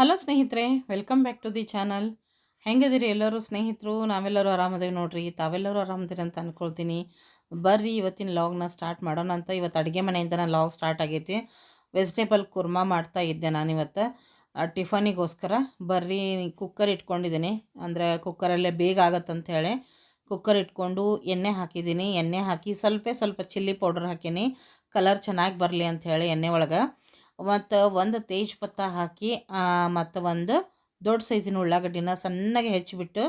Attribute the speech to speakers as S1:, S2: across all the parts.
S1: Hello ಸ್ನೇಹಿತರೆ, welcome back to the channel. ಹೆಂಗದಿರಿ ಎಲ್ಲರೂ ಸ್ನೇಹಿತರು? ನಾವೆಲ್ಲರೂ ಆರಾಮದೇವಿ ನೋಡ್ರಿ. ತಾವೆಲ್ಲರೂ ಆರಾಮದಿರಿ ಅಂತ ಅಂದ್ಕೊಳ್ತೀನಿ ಬರ್ರಿ, ಇವತ್ತಿನ ಲಾಗ್ನ ಸ್ಟಾರ್ಟ್ ಮಾಡೋಣ ಅಂತ. ಇವತ್ತು ಅಡುಗೆ ಮನೆಯಿಂದ ಲಾಗ್ ಸ್ಟಾರ್ಟ್ ಆಗೈತಿ. ವೆಜಿಟೇಬಲ್ ಕುರ್ಮಾ ಮಾಡ್ತಾ ಇದ್ದೆ ನಾನು ಇವತ್ತು ಟಿಫನಿಗೋಸ್ಕರ ಬರ್ರಿ, ಕುಕ್ಕರ್ ಇಟ್ಕೊಂಡಿದ್ದೀನಿ. ಅಂದರೆ ಕುಕ್ಕರಲ್ಲೇ ಬೇಗ ಆಗತ್ತಂತ ಹೇಳಿ ಕುಕ್ಕರ್ ಇಟ್ಕೊಂಡು ಎಣ್ಣೆ ಹಾಕಿದ್ದೀನಿ. ಎಣ್ಣೆ ಹಾಕಿ ಸ್ವಲ್ಪ ಸ್ವಲ್ಪ ಚಿಲ್ಲಿ ಪೌಡರ್ ಹಾಕೀನಿ. ಕಲರ್ ಚೆನ್ನಾಗಿ ಬರಲಿ ಅಂತ ಹೇಳಿ ಎಣ್ಣೆ ಒಳಗೆ. ಮತ್ತು ಒಂದು ತೇಜ್ಪತ್ತ ಹಾಕಿ ಮತ್ತು ಒಂದು ದೊಡ್ಡ ಸೈಜಿನ ಉಳ್ಳಾಗಡ್ಡಿನ ಸಣ್ಣಗೆ ಹೆಚ್ಚಿಬಿಟ್ಟು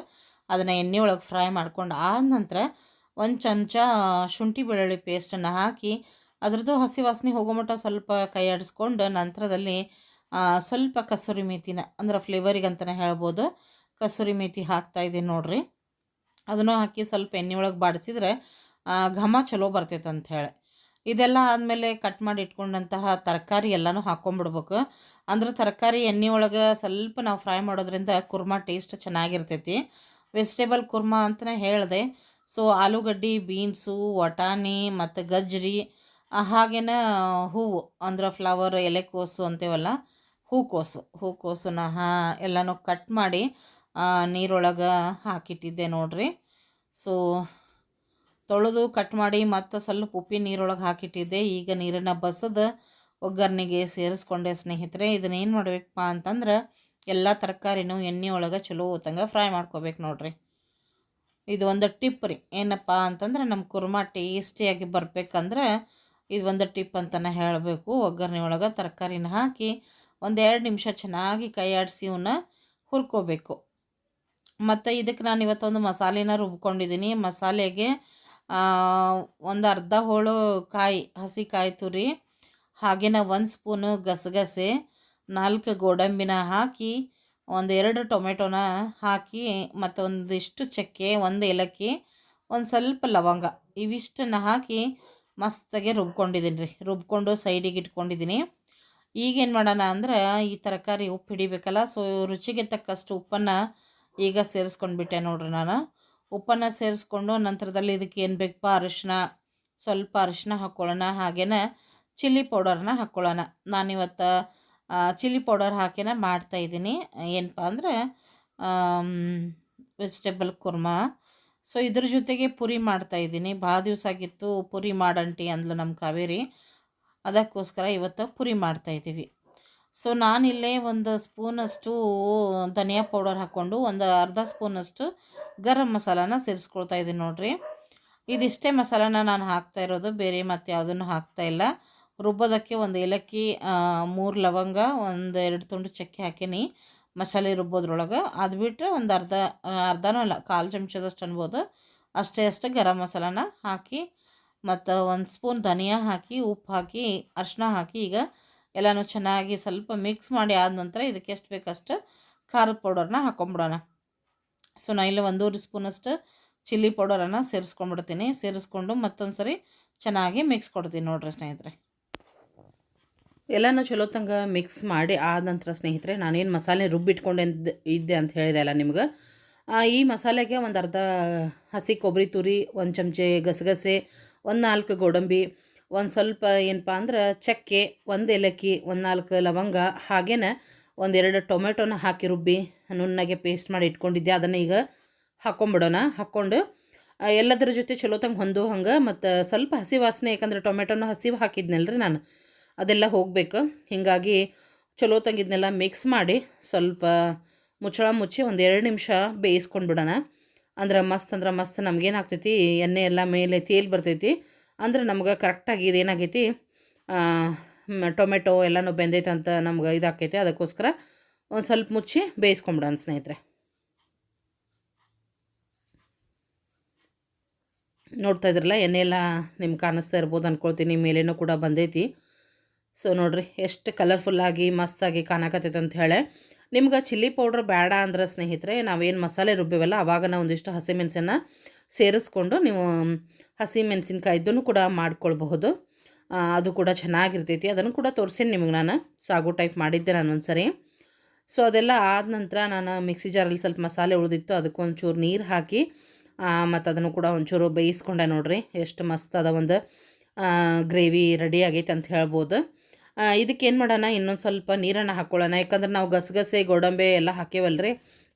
S1: ಅದನ್ನು ಎಣ್ಣೆ ಒಳಗೆ ಫ್ರೈ ಮಾಡ್ಕೊಂಡು ಆದ ನಂತರ ಒಂದು ಚಮಚ ಶುಂಠಿ ಬೆಳ್ಳುಳ್ಳಿ ಪೇಸ್ಟನ್ನು ಹಾಕಿ ಅದರದ್ದು ಹಸಿ ವಾಸನೆ ಹೋಗೋ ಮಟ್ಟ ಸ್ವಲ್ಪ ಕೈ ಆಡಿಸ್ಕೊಂಡು ನಂತರದಲ್ಲಿ ಸ್ವಲ್ಪ ಕಸೂರಿ ಮೇಥಿನ ಅಂದ್ರೆ ಫ್ಲೇವರಿಗೆ ಅಂತಲೇ ಹೇಳ್ಬೋದು. ಕಸೂರಿ ಮೇಥಿ ಹಾಕ್ತಾ ಇದ್ದೀನಿ ನೋಡಿರಿ. ಅದನ್ನು ಹಾಕಿ ಸ್ವಲ್ಪ ಎಣ್ಣೆ ಒಳಗೆ ಬಾಡಿಸಿದ್ರೆ ಘಮ ಚಲೋ ಬರ್ತೈತೆ ಅಂತ ಹೇಳಿ. ಇದೆಲ್ಲ ಆದಮೇಲೆ ಕಟ್ ಮಾಡಿ ಇಟ್ಕೊಂಡಂತಹ ತರಕಾರಿ ಎಲ್ಲನೂ ಹಾಕ್ಕೊಂಬಿಡ್ಬೇಕು ಅಂದ್ರೆ ತರಕಾರಿ ಎಣ್ಣೆ ಒಳಗೆ ಸ್ವಲ್ಪ ನಾವು ಫ್ರೈ ಮಾಡೋದ್ರಿಂದ ಕುರ್ಮಾ ಟೇಸ್ಟ್ ಚೆನ್ನಾಗಿರ್ತೈತಿ. ವೆಜಿಟೇಬಲ್ ಕುರ್ಮಾ ಅಂತಲೇ ಹೇಳಿದೆ. ಸೊ ಆಲೂಗಡ್ಡೆ ಬೀನ್ಸು ವಟಾಣಿ ಮತ್ತು ಗಜ್ರಿ ಹಾಗೇನ ಹೂವು ಅಂದ್ರೆ ಫ್ಲವರ್ ಎಲೆಕೋಸು ಅಂತೇವಲ್ಲ, ಹೂಕೋಸು ಹೂಕೋಸನ್ನ ಹಾ ಎಲ್ಲನೂ ಕಟ್ ಮಾಡಿ ನೀರೊಳಗೆ ಹಾಕಿಟ್ಟಿದ್ದೆ ನೋಡಿರಿ. ಸೊ ತೊಳೆದು ಕಟ್ ಮಾಡಿ ಮತ್ತು ಸ್ವಲ್ಪ ಉಪ್ಪಿ ನೀರೊಳಗೆ ಹಾಕಿಟ್ಟಿದ್ದೆ. ಈಗ ನೀರನ್ನು ಬಸದು ಒಗ್ಗರಣೆಗೆ ಸೇರಿಸ್ಕೊಂಡೆ ಸ್ನೇಹಿತರೆ. ಇದನ್ನೇನು ಮಾಡಬೇಕಪ್ಪ ಅಂತಂದ್ರೆ ಎಲ್ಲ ತರಕಾರಿನೂ ಎಣ್ಣೆ ಒಳಗೆ ಚಲೋ ಹೊತ್ತಂಗೆ ಫ್ರೈ ಮಾಡ್ಕೋಬೇಕು ನೋಡ್ರಿ. ಇದು ಒಂದು ಟಿಪ್ ರೀ. ಏನಪ್ಪ ಅಂತಂದ್ರೆ ನಮ್ಮ ಕುರ್ಮಾ ಟೇಸ್ಟಿಯಾಗಿ ಬರಬೇಕಂದ್ರೆ ಇದು ಒಂದು ಟಿಪ್ ಅಂತಲೇ ಹೇಳಬೇಕು. ಒಗ್ಗರಣೆ ಒಳಗೆ ತರಕಾರಿನ ಹಾಕಿ ಒಂದೆರಡು ನಿಮಿಷ ಚೆನ್ನಾಗಿ ಕೈ ಆಡಿಸಿ ಇವನ್ನ ಹುರ್ಕೋಬೇಕು. ಮತ್ತು ಇದಕ್ಕೆ ನಾನು ಇವತ್ತೊಂದು ಮಸಾಲೆನ ರುಬ್ಕೊಂಡಿದ್ದೀನಿ ಮಸಾಲೆಗೆ ಒಂದು ಅರ್ಧ ಹೋಳು ಕಾಯಿ, ಹಸಿ ಕಾಯಿ ತುರಿ, ಹಾಗೇನ ಒಂದು ಸ್ಪೂನು ಗಸಗಸೆ, ನಾಲ್ಕು ಗೋಡಂಬಿನ ಹಾಕಿ ಒಂದೆರಡು ಟೊಮೆಟೊನ ಹಾಕಿ, ಮತ್ತು ಒಂದಿಷ್ಟು ಚಕ್ಕೆ, ಒಂದು ಏಲಕ್ಕಿ, ಒಂದು ಸ್ವಲ್ಪ ಲವಂಗ, ಇವಿಷ್ಟನ್ನು ಹಾಕಿ ಮಸ್ತಾಗೆ ರುಬ್ಕೊಂಡಿದ್ದೀನಿ ರೀ ರುಬ್ಕೊಂಡು ಸೈಡಿಗೆ ಇಟ್ಕೊಂಡಿದ್ದೀನಿ ಈಗೇನು ಮಾಡೋಣ ಅಂದ್ರೆ, ಈ ತರಕಾರಿ ಉಪ್ಪು ಹಿಡಿಬೇಕಲ್ಲ ಸೊ ರುಚಿಗೆ ತಕ್ಕಷ್ಟು ಉಪ್ಪನ್ನು ಈಗ ಸೇರಿಸ್ಕೊಂಡ್ಬಿಟ್ಟೆ ನೋಡ್ರಿ ನಾನು. ಉಪ್ಪನ್ನು ಸೇರಿಸ್ಕೊಂಡು ನಂತರದಲ್ಲಿ ಇದಕ್ಕೆ ಏನು ಬೇಕಪ್ಪ? ಅರಿಶಿನ ಸ್ವಲ್ಪ ಅರಿಶಿನ ಹಾಕ್ಕೊಳ್ಳೋಣ ಹಾಗೆಯೇ ಚಿಲ್ಲಿ ಪೌಡರ್ನ ಹಾಕ್ಕೊಳ್ಳೋಣ ನಾನಿವತ್ತು ಚಿಲ್ಲಿ ಪೌಡರ್ ಹಾಕಿನ ಮಾಡ್ತಾಯಿದ್ದೀನಿ ಏನಪ್ಪ ಅಂದರೆ ವೆಜಿಟೇಬಲ್ ಕುರ್ಮಾ. ಸೊ, ಇದ್ರ ಜೊತೆಗೆ ಪುರಿ ಮಾಡ್ತಾಯಿದ್ದೀನಿ ಭಾಳ ದಿವಸ ಆಗಿತ್ತು. ಪುರಿ ಮಾಡಂಟಿ ಅಂದ್ಲು ನಮ್ಮ ಕಾವೇರಿ. ಅದಕ್ಕೋಸ್ಕರ ಇವತ್ತು ಪುರಿ ಮಾಡ್ತಾಯಿದ್ದೀವಿ ಸೊ ನಾನಿಲ್ಲೇ ಒಂದು ಸ್ಪೂನಷ್ಟು ಧನಿಯಾ ಪೌಡರ್ ಹಾಕ್ಕೊಂಡು ಒಂದು ಅರ್ಧ ಸ್ಪೂನಷ್ಟು ಗರಂ ಮಸಾಲಾನ ಸೇರಿಸ್ಕೊಳ್ತಾ ಇದ್ದೀನಿ ನೋಡಿರಿ. ಇದಿಷ್ಟೇ ಮಸಾಲಾನ ನಾನು ಹಾಕ್ತಾ ಇರೋದು, ಬೇರೆ ಮತ್ತು ಯಾವುದನ್ನು ಹಾಕ್ತಾ ಇಲ್ಲ. ರುಬ್ಬೋದಕ್ಕೆ ಒಂದು ಏಲಕ್ಕಿ ಮೂರು ಲವಂಗ, ಒಂದು ಎರಡು ತುಂಡು ಚಕ್ಕೆ ಹಾಕೀನಿ ಮಸಾಲೆ ರುಬ್ಬೋದ್ರೊಳಗೆ. ಅದು ಬಿಟ್ಟರೆ ಒಂದು ಅರ್ಧ ಅರ್ಧನೂ ಅಲ್ಲ, ಕಾಲು ಚಮಚದಷ್ಟು ಅನ್ಬೋದು. ಅಷ್ಟೇ ಅಷ್ಟೇ ಗರಂ ಮಸಾಲಾನ ಹಾಕಿ ಮತ್ತು ಒಂದು ಸ್ಪೂನ್ ಧನಿಯಾ ಹಾಕಿ, ಉಪ್ಪು ಹಾಕಿ ಅರಿಶಿನ ಹಾಕಿ ಈಗ ಎಲ್ಲನೂ ಚೆನ್ನಾಗಿ ಸ್ವಲ್ಪ ಮಿಕ್ಸ್ ಮಾಡಿ ಆದ ನಂತರ ಇದಕ್ಕೆ ಎಷ್ಟು ಬೇಕಷ್ಟು ಖಾರದ ಪೌಡರ್ನ ಹಾಕೊಂಬಿಡೋಣ. ಸೊ ನಾ ಇಲ್ಲಿ ಒಂದೂವರೆ ಸ್ಪೂನಷ್ಟು ಚಿಲ್ಲಿ ಪೌಡರನ್ನು ಸೇರಿಸ್ಕೊಂಡ್ಬಿಡ್ತೀನಿ. ಸೇರಿಸ್ಕೊಂಡು ಮತ್ತೊಂದು ಸರಿ ಚೆನ್ನಾಗಿ ಮಿಕ್ಸ್ ಕೊಡ್ತೀನಿ ನೋಡ್ರಿ ಸ್ನೇಹಿತರೆ. ಎಲ್ಲನೂ ಚಲೋ ತಂಗ ಮಿಕ್ಸ್ ಮಾಡಿ ಆದ ನಂತರ ಸ್ನೇಹಿತರೆ, ನಾನೇನು ಮಸಾಲೆ ರುಬ್ಬಿಟ್ಕೊಂಡೆ ಇದ್ದೆ ಅಂತ ಹೇಳಿದೆ ಅಲ್ಲ ನಿಮ್ಗೆ? ಈ ಮಸಾಲೆಗೆ ಒಂದು ಅರ್ಧ ಹಸಿ ಕೊಬ್ಬರಿ ತುರಿ, ಒಂದು ಚಮಚೆ ಗಸಗಸೆ, ಒಂದು ನಾಲ್ಕು ಗೋಡಂಬಿ ಒಂದು ಸ್ವಲ್ಪ ಏನಪ್ಪ ಅಂದ್ರೆ ಚಕ್ಕೆ, ಒಂದು ಏಲಕ್ಕಿ, ಒಂದು ನಾಲ್ಕು ಲವಂಗ, ಹಾಗೇನ ಒಂದೆರಡು ಟೊಮೆಟೊನ ಹಾಕಿ ರುಬ್ಬಿ ನುಣ್ಣಗೆ ಪೇಸ್ಟ್ ಮಾಡಿ ಇಟ್ಕೊಂಡಿದ್ದೆ. ಅದನ್ನು ಈಗ ಹಾಕ್ಕೊಂಬಿಡೋಣ ಹಾಕ್ಕೊಂಡು ಎಲ್ಲದರ ಜೊತೆ ಚಲೋ ತಂಗೆ ಹೊಂದೋ ಹಂಗೆ ಮತ್ತು ಸ್ವಲ್ಪ ಹಸಿ ವಾಸನೆ, ಯಾಕಂದರೆ ಟೊಮೆಟೊನ ಹಸಿವು ಹಾಕಿದ್ನಲ್ರಿ ನಾನು. ಅದೆಲ್ಲ ಹೋಗಬೇಕು. ಹೀಗಾಗಿ ಚಲೋ ತಂಗಿದ್ನೆಲ್ಲ ಮಿಕ್ಸ್ ಮಾಡಿ ಸ್ವಲ್ಪ ಮುಚ್ಚಳ ಮುಚ್ಚಿ ಒಂದು ಎರಡು ನಿಮಿಷ ಬೇಯಿಸ್ಕೊಂಡು ಬಿಡೋಣ ಅಂದ್ರೆ ಮಸ್ತ್ ಅಂದ್ರೆ ಮಸ್ತ್ ನಮಗೇನಾಗ್ತೈತಿ ಎಣ್ಣೆ ಎಲ್ಲ ಮೇಲೆ ತೇಲ್ ಬರ್ತೈತಿ. ಅಂದ್ರೆ ನಮ್ಗೆ ಕರೆಕ್ಟಾಗಿ ಇದೇನಾಗೈತಿ ಟೊಮೆಟೊ ಎಲ್ಲನೂ ಬೆಂದೈತೆ ಅಂತ ನಮ್ಗೆ ಇದಾಕೈತಿ. ಅದಕ್ಕೋಸ್ಕರ ಒಂದು ಸ್ವಲ್ಪ ಮುಚ್ಚಿ ಬೇಯಿಸ್ಕೊಂಬಿಡೋಣ ಸ್ನೇಹಿತರೆ. ನೋಡ್ತಾ ಇದ್ರಲ್ಲ ಎಣ್ಣೆಲ್ಲ ನಿಮ್ಗೆ ಕಾಣಿಸ್ತಾ ಇರ್ಬೋದು ಅಂದ್ಕೊಳ್ತೀನಿ ಮೇಲೇನೂ ಕೂಡ ಬಂದೈತಿ. ಸೊ ನೋಡ್ರಿ, ಎಷ್ಟು ಕಲರ್ಫುಲ್ಲಾಗಿ ಮಸ್ತಾಗಿ ಕಾಣಕತ್ತೈತೆ ಅಂತ ಹೇಳಿ. ನಿಮ್ಗೆ ಚಿಲ್ಲಿ ಪೌಡ್ರ್ ಬೇಡ ಅಂದ್ರೆ ಸ್ನೇಹಿತರೆ, ನಾವೇನು ಮಸಾಲೆ ರುಬ್ಬಿವಲ್ಲ ಆವಾಗ ನಾವು ಒಂದಿಷ್ಟು ಹಸಿಮೆಣಸನ್ನು ಸೇರಿಸ್ಕೊಂಡು ನೀವು ಹಸಿ ಮೆಣಸಿನ್ಕಾಯ್ದೂ ಕೂಡ ಮಾಡ್ಕೊಳ್ಬಹುದು. ಅದು ಕೂಡ ಚೆನ್ನಾಗಿರ್ತೈತಿ. ಅದನ್ನು ಕೂಡ ತೋರಿಸೀನಿ ನಿಮಗೆ ನಾನು. ಸಾಗು ಟೈಪ್ ಮಾಡಿದ್ದೆ ನಾನು ಒಂದು ಸರಿ ಸೊ ಅದೆಲ್ಲ ಆದ ನಂತರ ನಾನು ಮಿಕ್ಸಿ ಜಾರಲ್ಲಿ ಸ್ವಲ್ಪ ಮಸಾಲೆ ಉಳಿದಿತ್ತು ಅದಕ್ಕೊಂಚೂರು ನೀರು ಹಾಕಿ ಮತ್ತು ಅದನ್ನು ಕೂಡ ಒಂಚೂರು ಬೇಯಿಸ್ಕೊಂಡೆ ನೋಡಿರಿ. ಎಷ್ಟು ಮಸ್ತ್ ಅದ ಒಂದು ಗ್ರೇವಿ ರೆಡಿ ಆಗೈತೆ ಅಂತ ಹೇಳ್ಬೋದು. ಇದಕ್ಕೆ ಏನು ಮಾಡೋಣ? ಇನ್ನೊಂದು ಸ್ವಲ್ಪ ನೀರನ್ನು ಹಾಕ್ಕೊಳ್ಳೋಣ ಯಾಕಂದ್ರೆ ನಾವು ಗಸಗಸೆ, ಗೋಡಂಬೆ ಎಲ್ಲ ಹಾಕ್ಯವಲ್ರಿ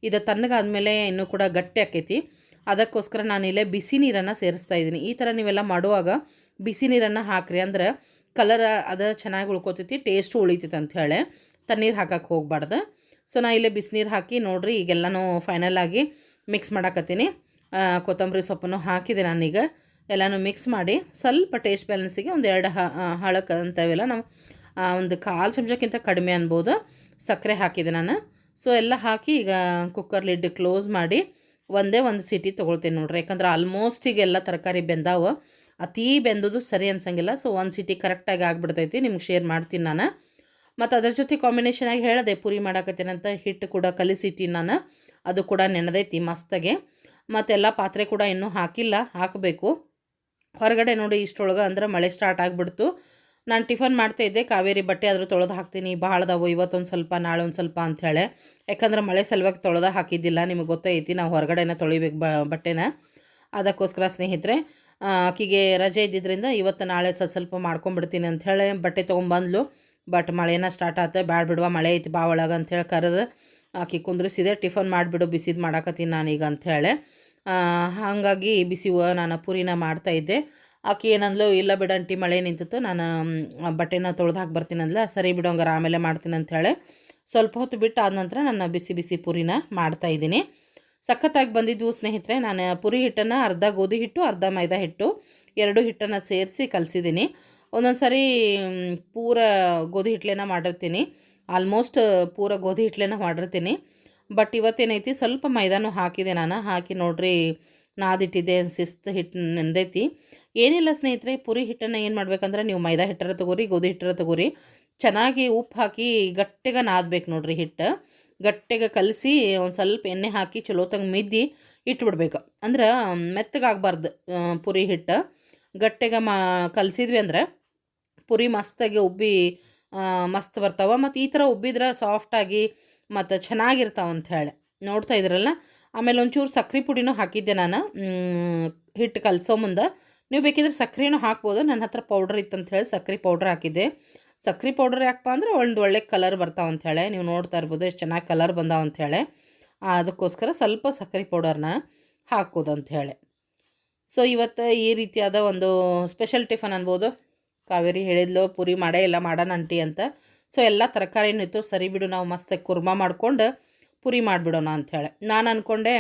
S1: ಇದು ತಣ್ಣಗಾದ್ಮೇಲೆ ಇನ್ನೂ ಕೂಡ ಗಟ್ಟಿ ಆಕೈತಿ. ಅದಕ್ಕೋಸ್ಕರ ನಾನು ಇಲ್ಲೇ ಬಿಸಿ ನೀರನ್ನು ಸೇರಿಸ್ತಾ ಇದ್ದೀನಿ. ಈ ಥರ ನೀವೆಲ್ಲ ಮಾಡುವಾಗ ಬಿಸಿ ನೀರನ್ನು ಹಾಕ್ರಿ. ಅಂದ್ರೆ ಕಲರ್ ಅದು ಚೆನ್ನಾಗಿ ಉಳ್ಕೊತೈತಿ ಟೇಸ್ಟು ಉಳಿತೈತೆ ಅಂತ ಹೇಳಿ ತಣ್ಣೀರು ಹಾಕಕ್ಕೆ ಹೋಗ್ಬಾರ್ದು. ಸೊ ನಾ ಇಲ್ಲೇ ಬಿಸಿನೀರು ಹಾಕಿ ನೋಡಿರಿ, ಈಗೆಲ್ಲನೂ ಫೈನಲ್ ಆಗಿ ಮಿಕ್ಸ್ ಮಾಡಾಕತ್ತೀನಿ. ಕೊತ್ತಂಬರಿ ಸೊಪ್ಪನ್ನು ಹಾಕಿದೆ ನಾನೀಗ. ಎಲ್ಲನೂ ಮಿಕ್ಸ್ ಮಾಡಿ ಸ್ವಲ್ಪ ಟೇಸ್ಟ್ ಬ್ಯಾಲೆನ್ಸಿಗೆ ಒಂದು ಎರಡು ಹಳಕ್ಕೆ ನಾವು ಒಂದು ಕಾಲು ಚಮಚಕ್ಕಿಂತ ಕಡಿಮೆ ಅನ್ಬೋದು. ಸಕ್ಕರೆ ಹಾಕಿದೆ ನಾನು. ಸೊ ಎಲ್ಲ ಹಾಕಿ ಈಗ ಕುಕ್ಕರ್ ಲಿಡ್ ಕ್ಲೋಸ್ ಮಾಡಿ ಒಂದೇ ಒಂದು ಸಿಟಿ ತೊಗೊಳ್ತೀನಿ ನೋಡ್ರಿ. ಯಾಕಂದ್ರೆ ಆಲ್ಮೋಸ್ಟ್ ಈಗ ಎಲ್ಲ ತರಕಾರಿ ಬೆಂದಾವ. ಅತೀ ಬೆಂದದು ಸರಿ ಅನ್ಸಂಗಿಲ್ಲ. ಸೊ ಒಂದು ಸಿಟಿ ಕರೆಕ್ಟಾಗಿ ಆಗಿಬಿಡ್ತೈತಿ. ನಿಮ್ಗೆ ಶೇರ್ ಮಾಡ್ತೀನಿ ನಾನು. ಮತ್ತು ಅದ್ರ ಜೊತೆ ಕಾಂಬಿನೇಷನ್ ಆಗಿ ಹೇಳಿದೆ, ಪೂರಿ ಮಾಡಾಕತ್ತೇನಂತ ಹಿಟ್ಟು ಕೂಡ ಕಲಿಸಿಟ್ಟಿ ನಾನು. ಅದು ಕೂಡ ನೆನೆದೈತಿ ಮಸ್ತಾಗೆ. ಮತ್ತೆಲ್ಲ ಪಾತ್ರೆ ಕೂಡ ಇನ್ನೂ ಹಾಕಿಲ್ಲ. ಹಾಕಬೇಕು. ಹೊರಗಡೆ ನೋಡಿ ಇಷ್ಟೊಳಗೆ ಅಂದ್ರೆ ಮಳೆ ಸ್ಟಾರ್ಟ್ ಆಗಿಬಿಡ್ತು. ನಾನು ಟಿಫನ್ ಮಾಡ್ತಾ ಇದ್ದೆ, ಕಾವೇರಿ ಬಟ್ಟೆ ಆದರೂ ತೊಳೆದು ಹಾಕ್ತೀನಿ. ಭಾಳ ಅದಾವು, ಇವತ್ತೊಂದು ಸ್ವಲ್ಪ, ನಾಳೆ ಒಂದು ಸ್ವಲ್ಪ ಅಂಥೇಳಿ ಯಾಕಂದ್ರೆ ಮಳೆ ಸಲುವಾಗಿ ತೊಳೆದ ಹಾಕಿದ್ದಿಲ್ಲ, ನಿಮಗೆ ಗೊತ್ತೈತಿ, ನಾವು ಹೊರಗಡೆನೇ ತೊಳಿಬೇಕು ಬ, ಬಟ್ಟೆನ. ಅದಕ್ಕೋಸ್ಕರ ಸ್ನೇಹಿತರೆ ಆಕೆಗೆ ರಜೆ ಇದ್ದಿದ್ದರಿಂದ ಇವತ್ತು ನಾಳೆ ಸ್ವಲ್ಪ ಸ್ವಲ್ಪ ಮಾಡ್ಕೊಂಬಿಡ್ತೀನಿ ಅಂಥೇಳಿ ಬಟ್ಟೆ ತೊಗೊಂಬಂದ್ಲು. ಬಟ್ ಮಳೆನ ಸ್ಟಾರ್ಟ್ ಆತ, ಬ್ಯಾಡ ಬಿಡುವ, ಮಳೆ ಐತಿ, ಬಾ ಒಳಗೆ ಅಂಥೇಳಿ ಕರೆದು ಆಕೆ ಕುಂದ್ರಿಸಿದೆ, ಟಿಫನ್ ಮಾಡಿಬಿಡು, ಬಿಸಿದು ಮಾಡಾಕತ್ತೀನಿ ನಾನೀಗ ಅಂಥೇಳಿ ಹಾಗಾಗಿ ಬಿಸಿವ ನಾನು ಪುರಿನ ಮಾಡ್ತಾಯಿದ್ದೆ ಆಕಿ ಏನಂದ್ಲು, ಇಲ್ಲ ಬಿಡಂಟಿ ಮಳೆ ನಿಂತಿತ್ತು, ನಾನು ಬಟ್ಟೆನ ತೊಳೆದು ಹಾಕಿ ಬರ್ತೀನಂದ್ಲ ಸರಿ ಬಿಡು, ಹಂಗಾರೆ ಆಮೇಲೆ ಮಾಡ್ತೀನಿ ಅಂಥೇಳಿ ಸ್ವಲ್ಪ ಹೊತ್ತು ಬಿಟ್ಟು ಆದ ನಂತರ ನಾನು ಬಿಸಿ ಬಿಸಿ ಪುರಿನ ಮಾಡ್ತಾಯಿದ್ದೀನಿ ಸಖತ್ತಾಗಿ ಬಂದಿದ್ದು ಸ್ನೇಹಿತರೆ, ನಾನು ಪುರಿ ಹಿಟ್ಟನ್ನು ಅರ್ಧ ಗೋಧಿ ಹಿಟ್ಟು, ಅರ್ಧ ಮೈದಾ ಹಿಟ್ಟು, ಎರಡು ಹಿಟ್ಟನ್ನು ಸೇರಿಸಿ ಕಲಸಿದ್ದೀನಿ. ಒಂದೊಂದು ಸಾರಿ ಪೂರ ಗೋಧಿ ಹಿಟ್ಲೇನ ಮಾಡಿರ್ತೀನಿ. ಆಲ್ಮೋಸ್ಟ್ ಪೂರ ಗೋಧಿ ಹಿಟ್ಲೇನ ಮಾಡಿರ್ತೀನಿ. ಬಟ್ ಇವತ್ತೇನೈತಿ, ಸ್ವಲ್ಪ ಮೈದಾನು ಹಾಕಿದೆ ನಾನು. ಹಾಕಿ ನೋಡ್ರಿ ನಾದಿಟ್ಟಿದ್ದೆ ಶಿಸ್ತು ಹಿಟ್ಟು ನೆಂದೈತಿ. ಏನಿಲ್ಲ ಸ್ನೇಹಿತರೆ, ಪುರಿ ಹಿಟ್ಟನ್ನು ಏನು ಮಾಡಬೇಕಂದ್ರೆ ನೀವು ಮೈದಾ ಹಿಟ್ಟರ ತಗೋರಿ, ಗೋಧಿ ಹಿಟ್ಟರ ತಗೋರಿ. ಚೆನ್ನಾಗಿ ಉಪ್ಪು ಹಾಕಿ ಗಟ್ಟಿಗೆ ನಾದಬೇಕು ನೋಡ್ರಿ ಹಿಟ್ಟು. ಗಟ್ಟಿಗೆ ಕಲಸಿ ಒಂದು ಸ್ವಲ್ಪ ಎಣ್ಣೆ ಹಾಕಿ ಚಲೋತಂಗೆ ಮಿದ್ದಿ ಇಟ್ಬಿಡ್ಬೇಕು. ಅಂದ್ರೆ ಮೆತ್ತಗಾಗಬಾರ್ದು ಪುರಿ ಹಿಟ್ಟು. ಗಟ್ಟಿಗೆ ಮಾ, ಕಲಸಿದ್ವಿ ಅಂದ್ರೆ ಪುರಿ ಮಸ್ತಾಗಿ ಉಬ್ಬಿ ಮಸ್ತ್ ಬರ್ತಾವ. ಮತ್ತು ಈ ಥರ ಉಬ್ಬಿದ್ರೆ ಸಾಫ್ಟಾಗಿ ಮತ್ತು ಚೆನ್ನಾಗಿರ್ತಾವ ಅಂಥೇಳಿ ನೋಡ್ತಾ ಇದ್ರಲ್ಲ? ಆಮೇಲೆ ಒಂಚೂರು ಸಕ್ರೆ ಪುಡಿನೂ ಹಾಕಿದ್ದೆ ನಾನು. ಹಿಟ್ಟು ಕಲಸೋ ಮುಂದೆ. ನೀವು ಬೇಕಿದ್ರೆ ಸಕ್ಕರೆನೂ ಹಾಕ್ಬೋದು. ನನ್ನ ಹತ್ರ ಪೌಡ್ರ್ ಇತ್ತು ಹೇಳಿ ಸಕ್ಕರೆ ಪೌಡ್ರ್ ಹಾಕಿದ್ದೆ. ಸಕ್ಕರೆ ಪೌಡ್ರ್ ಯಾಕಪ್ಪ ಅಂದ್ರೆ ಒಂದು ಒಳ್ಳೆ ಕಲರ್ ಬರ್ತಾವ ಅಂಥೇಳೆ ನೀವು ನೋಡ್ತಾ ಇರ್ಬೋದು ಎಷ್ಟು ಚೆನ್ನಾಗಿ ಕಲರ್ ಬಂದಾವ ಅಂಥೇಳೆ ಅದಕ್ಕೋಸ್ಕರ ಸ್ವಲ್ಪ ಸಕ್ಕರೆ ಪೌಡರ್ನ ಹಾಕೋದು ಅಂಥೇಳಿ ಸೊ ಇವತ್ತು ಈ ರೀತಿಯಾದ ಒಂದು ಸ್ಪೆಷಲ್ ಟಿಫನ್ ಅನ್ಬೋದು. ಕಾವೇರಿ ಹೇಳಿದ್ಲು, ಪುರಿ ಮಾಡೇ ಇಲ್ಲ, ಮಾಡೋಣ ಅಂಟಿ ಅಂತ. ಸೊ ಎಲ್ಲ ತರಕಾರಿನೂ ಇತ್ತು. ಸರಿ ಬಿಡು, ನಾವು ಮಸ್ತಾಗಿ ಕುರ್ಮಾ ಮಾಡ್ಕೊಂಡು ಪುರಿ ಮಾಡಿಬಿಡೋಣ ಅಂಥೇಳಿ ನಾನು ಅಂದ್ಕೊಂಡೆ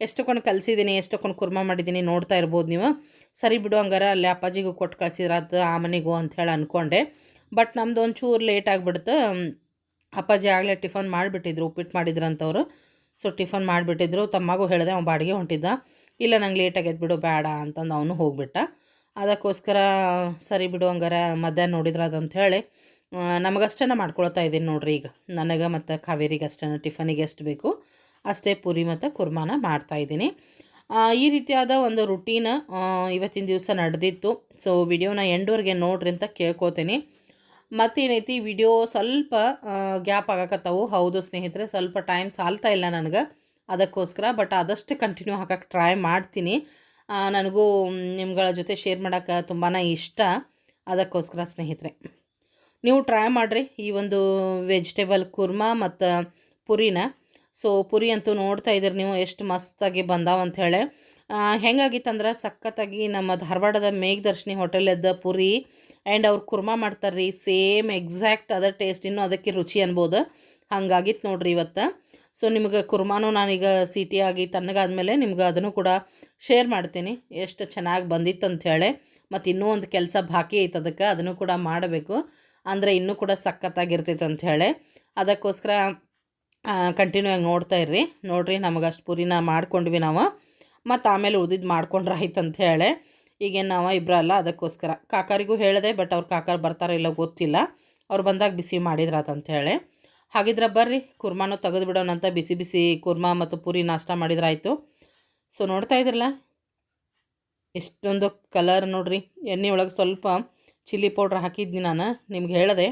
S1: ಎಷ್ಟೊಕೊಂಡು ಕಲಿಸಿದ್ದೀನಿ ಎಷ್ಟೊಕೊಂಡು ಕುರ್ಮ ಮಾಡಿದ್ದೀನಿ ನೋಡ್ತಾ ಇರ್ಬೋದು ನೀವು. ಸರಿ ಬಿಡು ಹಂಗಾರೆ ಅಲ್ಲಿ ಅಪ್ಪಾಜಿಗೂ ಕೊಟ್ಟು ಕಳ್ಸಿದ್ರಾತು ಆ ಮನೆಗೂ ಅಂಥೇಳಿ ಅಂದ್ಕೊಂಡೆ ಬಟ್ ನಮ್ದು ಒಂಚೂರು ಲೇಟ್ ಆಗಿಬಿಡ್ತು. ಅಪ್ಪಾಜಿ ಆಗಲೇ ಟಿಫನ್ ಮಾಡಿಬಿಟ್ಟಿದ್ರು, ಉಪ್ಪಿಟ್ಟು ಮಾಡಿದ್ರಂತವ್ರು. ಸೊ ಟಿಫನ್ ಮಾಡಿಬಿಟ್ಟಿದ್ರು. ತಮ್ಮಗೂ ಹೇಳಿದೆ, ಅವ್ನು ಬಾಡಿಗೆ ಹೊಂಟಿದ್ದ. ಇಲ್ಲ, ನಂಗೆ ಲೇಟ್ ಆಗೈತೆ ಬಿಡು, ಬೇಡ ಅಂತಂದು ಅವನು ಹೋಗಿಬಿಟ್ಟ. ಅದಕ್ಕೋಸ್ಕರ, ಸರಿ ಬಿಡು ಹಂಗಾರೆ ಮಧ್ಯಾಹ್ನ ನೋಡಿದ್ರೆ ಅದಂತ ಹೇಳಿ ನಮಗಷ್ಟೇ ಮಾಡ್ಕೊಳ್ತಾ ಇದ್ದೀನಿ ನೋಡ್ರಿ ಈಗ. ನನಗೆ ಮತ್ತು ಕಾವೇರಿಗೆ ಅಷ್ಟೇ ಟಿಫನಿಗೆ ಎಷ್ಟು ಬೇಕು? ಅಷ್ಟೇ ಪೂರಿ ಮತ್ತು ಕುರ್ಮಾನ ಮಾಡ್ತಾಯಿದ್ದೀನಿ ಈ ರೀತಿಯಾದ ಒಂದು ರುಟೀನ್ ಇವತ್ತಿನ ದಿವಸ ನಡೆದಿತ್ತು. ಸೊ ವಿಡಿಯೋನ ಎಂಡ್ವರೆಗೆ ನೋಡ್ರಿ ಅಂತ ಕೇಳ್ಕೊತೀನಿ. ಮತ್ತೇನೈತಿ, ವಿಡಿಯೋ ಸ್ವಲ್ಪ ಗ್ಯಾಪ್ ಆಗಕತ್ತವು. ಹೌದು ಸ್ನೇಹಿತರೆ, ಸ್ವಲ್ಪ ಟೈಮ್ ಸಾಲ್ತಾ ಇಲ್ಲ ನನಗೆ. ಅದಕ್ಕೋಸ್ಕರ ಬಟ್ ಆದಷ್ಟು ಕಂಟಿನ್ಯೂ ಹಾಕಕ್ಕೆ ಟ್ರೈ ಮಾಡ್ತೀನಿ. ನನಗೂ ನಿಮ್ಗಳ ಜೊತೆ ಶೇರ್ ಮಾಡೋಕ್ಕೆ ತುಂಬಾ ಇಷ್ಟ. ಅದಕ್ಕೋಸ್ಕರ ಸ್ನೇಹಿತರೆ, ನೀವು ಟ್ರೈ ಮಾಡಿರಿ. ಈ ಒಂದು ವೆಜಿಟೇಬಲ್ ಕುರ್ಮಾ ಮತ್ತು ಪುರಿನ. ಸೊ ಪುರಿ ಅಂತೂ ನೋಡ್ತಾ ಇದ್ದೀರಿ ನೀವು, ಎಷ್ಟು ಮಸ್ತಾಗಿ ಬಂದಾವ ಅಂಥೇಳಿ ಹೆಂಗಾಗಿತ್ತಂದ್ರೆ ಸಖತ್ತಾಗಿ ನಮ್ಮ ಧಾರವಾಡದ ಮೇಘದರ್ಶಿನಿ ಹೋಟೆಲದ ಪುರಿ ಆ್ಯಂಡ್ ಅವ್ರು ಕುರ್ಮಾ ಮಾಡ್ತಾರೆ ರೀ ಸೇಮ್ ಎಕ್ಸಾಕ್ಟ್ ಅದ ಟೇಸ್ಟ್, ಇನ್ನೂ ಅದಕ್ಕೆ ರುಚಿ ಅನ್ಬೋದು. ಹಂಗಾಗಿತ್ತು ನೋಡ್ರಿ ಇವತ್ತು. ಸೊ ನಿಮ್ಗೆ ಕುರ್ಮಾನು ನಾನೀಗ ಸಿಟಿ ಆಗಿ ತಣ್ಣಗಾದ್ಮೇಲೆ ನಿಮ್ಗೆ ಅದನ್ನು ಕೂಡ ಶೇರ್ ಮಾಡ್ತೀನಿ, ಎಷ್ಟು ಚೆನ್ನಾಗಿ ಬಂದಿತ್ತು ಅಂಥೇಳಿ ಮತ್ತು ಇನ್ನೂ ಒಂದು ಕೆಲಸ ಬಾಕಿ ಐತೆ ಅದಕ್ಕೆ, ಅದನ್ನು ಕೂಡ ಮಾಡಬೇಕು. ಅಂದರೆ ಇನ್ನೂ ಕೂಡ ಸಖತ್ತಾಗಿರ್ತೈತೆ ಅಂಥೇಳಿ ಅದಕ್ಕೋಸ್ಕರ ಕಂಟಿನ್ಯೂ ಆಗಿ ನೋಡ್ತಾ ಇರ್ರಿ. ನೋಡಿರಿ ನಮಗೆ ಅಷ್ಟು ಪೂರಿನ ಮಾಡ್ಕೊಂಡ್ವಿ ನಾವು. ಮತ್ತು ಆಮೇಲೆ ಉಳಿದಿದ್ದು ಮಾಡ್ಕೊಂಡ್ರೆ ಆಯ್ತು ಹೇಳಿ. ಈಗೇನು ನಾವು ಇಬ್ಬರಲ್ಲ ಅದಕ್ಕೋಸ್ಕರ. ಕಾಕಾರಿಗೂ ಹೇಳಿದೆ ಬಟ್ ಅವ್ರು ಕಾಕಾರ ಬರ್ತಾರ ಇಲ್ಲ ಗೊತ್ತಿಲ್ಲ. ಅವ್ರು ಬಂದಾಗ ಬಿಸಿ ಮಾಡಿದ್ರಾತಂತ ಹೇಳಿ. ಹಾಗಿದ್ರೆ ಬರ್ರಿ, ಕುರ್ಮಾನು ತೆಗೆದು ಬಿಡೋಣ ಅಂತ ಬಿಸಿ ಬಿಸಿ ಕುರ್ಮಾ ಮತ್ತು ಪೂರಿ ನಾಷ್ಟ ಮಾಡಿದ್ರಾಯ್ತು. ಸೊ ನೋಡ್ತಾ ಇದ್ರಲ್ಲ? ಎಷ್ಟೊಂದು ಕಲರ್ ನೋಡ್ರಿ. ಎಣ್ಣೆ ಒಳಗೆ ಸ್ವಲ್ಪ ಚಿಲ್ಲಿ ಪೌಡ್ರ್ ಹಾಕಿದ್ನಿ ನಾನು, ನಿಮ್ಗೆ ಹೇಳಿದೆ.